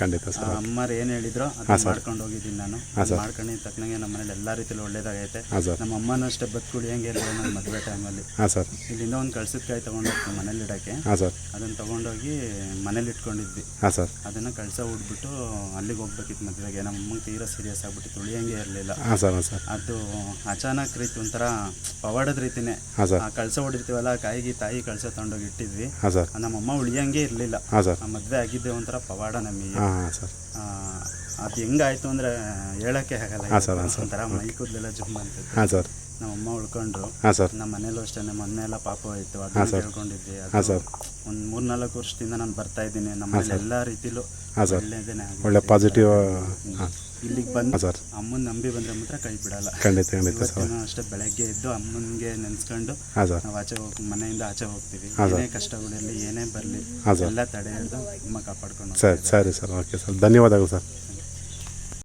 ಖಂಡಿತ ಸರ್ ಅಮ್ಮರು ಏನು ಹೇಳಿದ್ರು ಅದನ್ನ ಮಾಡ್ಕೊಂಡು ಹೋಗಿದ್ದೀನಿ ನಾನು. ಮಾಡ್ಕೊಂಡಿದ್ದ ತಕ್ಕನಂಗೆ ನಮ್ಮ ಮನೇಲಿ ಎಲ್ಲ ರೀತಿಯಲ್ಲಿ ಒಳ್ಳೇದಾಗೈತೆ. ನಮ್ಮ ಅಮ್ಮನೂ ಅಷ್ಟೇ ಬದುಕುಳಿ ಹೆಂಗೆ ಇರಲಿಲ್ಲ ನನ್ನ ಮದುವೆ ಟೈಮಲ್ಲಿ ಹಾಂ ಸರ್. ಇಲ್ಲಿಂದ ಒಂದು ಕಳ್ಸಿದ ಕಾಯಿ ತೊಗೊಂಡು ಹೋಗ್ತೀನಿ ಮನೇಲಿ ಇಡೋಕ್ಕೆ. ಹಾಂ ಸರ್. ಅದನ್ನು ತೊಗೊಂಡೋಗಿ ಮನೇಲಿ ಇಟ್ಕೊಂಡಿದ್ವಿ. ಹಾಂ ಸರ್. ಅದನ್ನು ಕಳ್ಸ ಉಡ್ಬಿಟ್ಟು ಅಲ್ಲಿಗೆ ಹೋಗ್ಬೇಕಿತ್ತು ಮದುವೆಗೆ. ನಮ್ಮ ಅಮ್ಮಂಗೆ ತೀರಾ ಸೀರಿಯಸ್ ಆಗ್ಬಿಟ್ಟು ತುಳಿಯಂಗೆ ಇರಲಿಲ್ಲ. ಹಾಂ ಸರ್ ಹಾಂ ಸರ್. ಅದು ಅಚಾನಕ್ ರೀತಿ ಒಂಥರ ಪವಾಡದ ರೀತಿನೇ. ಆ ಕಳ್ಸ ಹೊಡಿರ್ತೀವಲ್ಲ ಕಾಯಿಗೆ ತಾಯಿ ಕಳ್ಸ ತೊಗೊಂಡೋಗಿ ಇಟ್ಟಿದ್ವಿ. ಹಾಂ ಸರ್. ನಮ್ಮಮ್ಮ ಉಳಿಯಂಗೆ ಇರಲಿಲ್ಲ. ಮದುವೆ ಆಗಿದ್ದೆ ಒಂಥರ ಪವಾಡ ನಮಗೆ. ಹಾಂ ಸರ್. ಅದು ಹೆಂಗಾಯ್ತು ಅಂದ್ರೆ ಹೇಳಕ್ಕೆ ಆಗಲ್ಲ. ಹಾಂ ಸರ್, ಹಾಂ ಸರ್. ಒಂಥರ ಮೈ ಕೂದಲೆಲ್ಲ ಜುಮ್ ಅಂತ ಹಾಂ ಸರ್. ನಮ್ಮಮ್ಮ ಉಳ್ಕೊಂಡ್ರು ಹಾಂ ಸರ್. ನಮ್ಮ ಮನೇಲೂ ಅಷ್ಟೇ ಮೊನ್ನೆ ಎಲ್ಲ ಪಾಪ ಹೋಯ್ತು ಅದನ್ನ ಹೇಳ್ಕೊಂಡಿದ್ವಿ ಹಾಂ ಸರ್. ಒಂದು ಮೂರ್ನಾಲ್ಕು ವರ್ಷದಿಂದ ನಾನು ಬರ್ತಾ ಇದ್ದೀನಿ. ನಮ್ಮ ಮನೇಲಿ ಎಲ್ಲ ರೀತಿಲೂ ಹಾಂ ಸರ್. ಒಳ್ಳೇದೇನೆ ಆಗಿದೆ. ಒಳ್ಳೆ ಪಾಸಿಟಿವ್ ಹಾಂ. ಇಲ್ಲಿಗೆ ಬಂದು ಸರ್. ಅಮ್ಮನ ನಂಬಿ ಬಂದ್ರೆ ಮಾತ್ರ ಕೈ ಬಿಡಲ್ಲ. ಖಂಡಿತ ಖಂಡಿತ ಸರ್. ಇವತ್ತಿನ ಅಷ್ಟೇ ಬೆಳಗ್ಗೆ ಎದ್ದು ಅಮ್ಮನಿಗೆ ನೆನೆಸ್ಕೊಂಡು ಹಾಂ ಸರ್. ನಾವು ಆಚೆ ಹೋಗಿ ಮನೆಯಿಂದ ಆಚೆ ಹೋಗ್ತೀವಿ. ಏನೇ ಕಷ್ಟಗಳಿರಲಿ ಏನೇ ಬರಲಿ ಎಲ್ಲ ತಡೆ ಹಿಡಿದು ಅಮ್ಮ ಕಾಪಾಡ್ಕೊಂಡು ಸರಿ ಸರಿ ಸರ್. Okay sir. ಧನ್ಯವಾದಗಳು ಸರ್.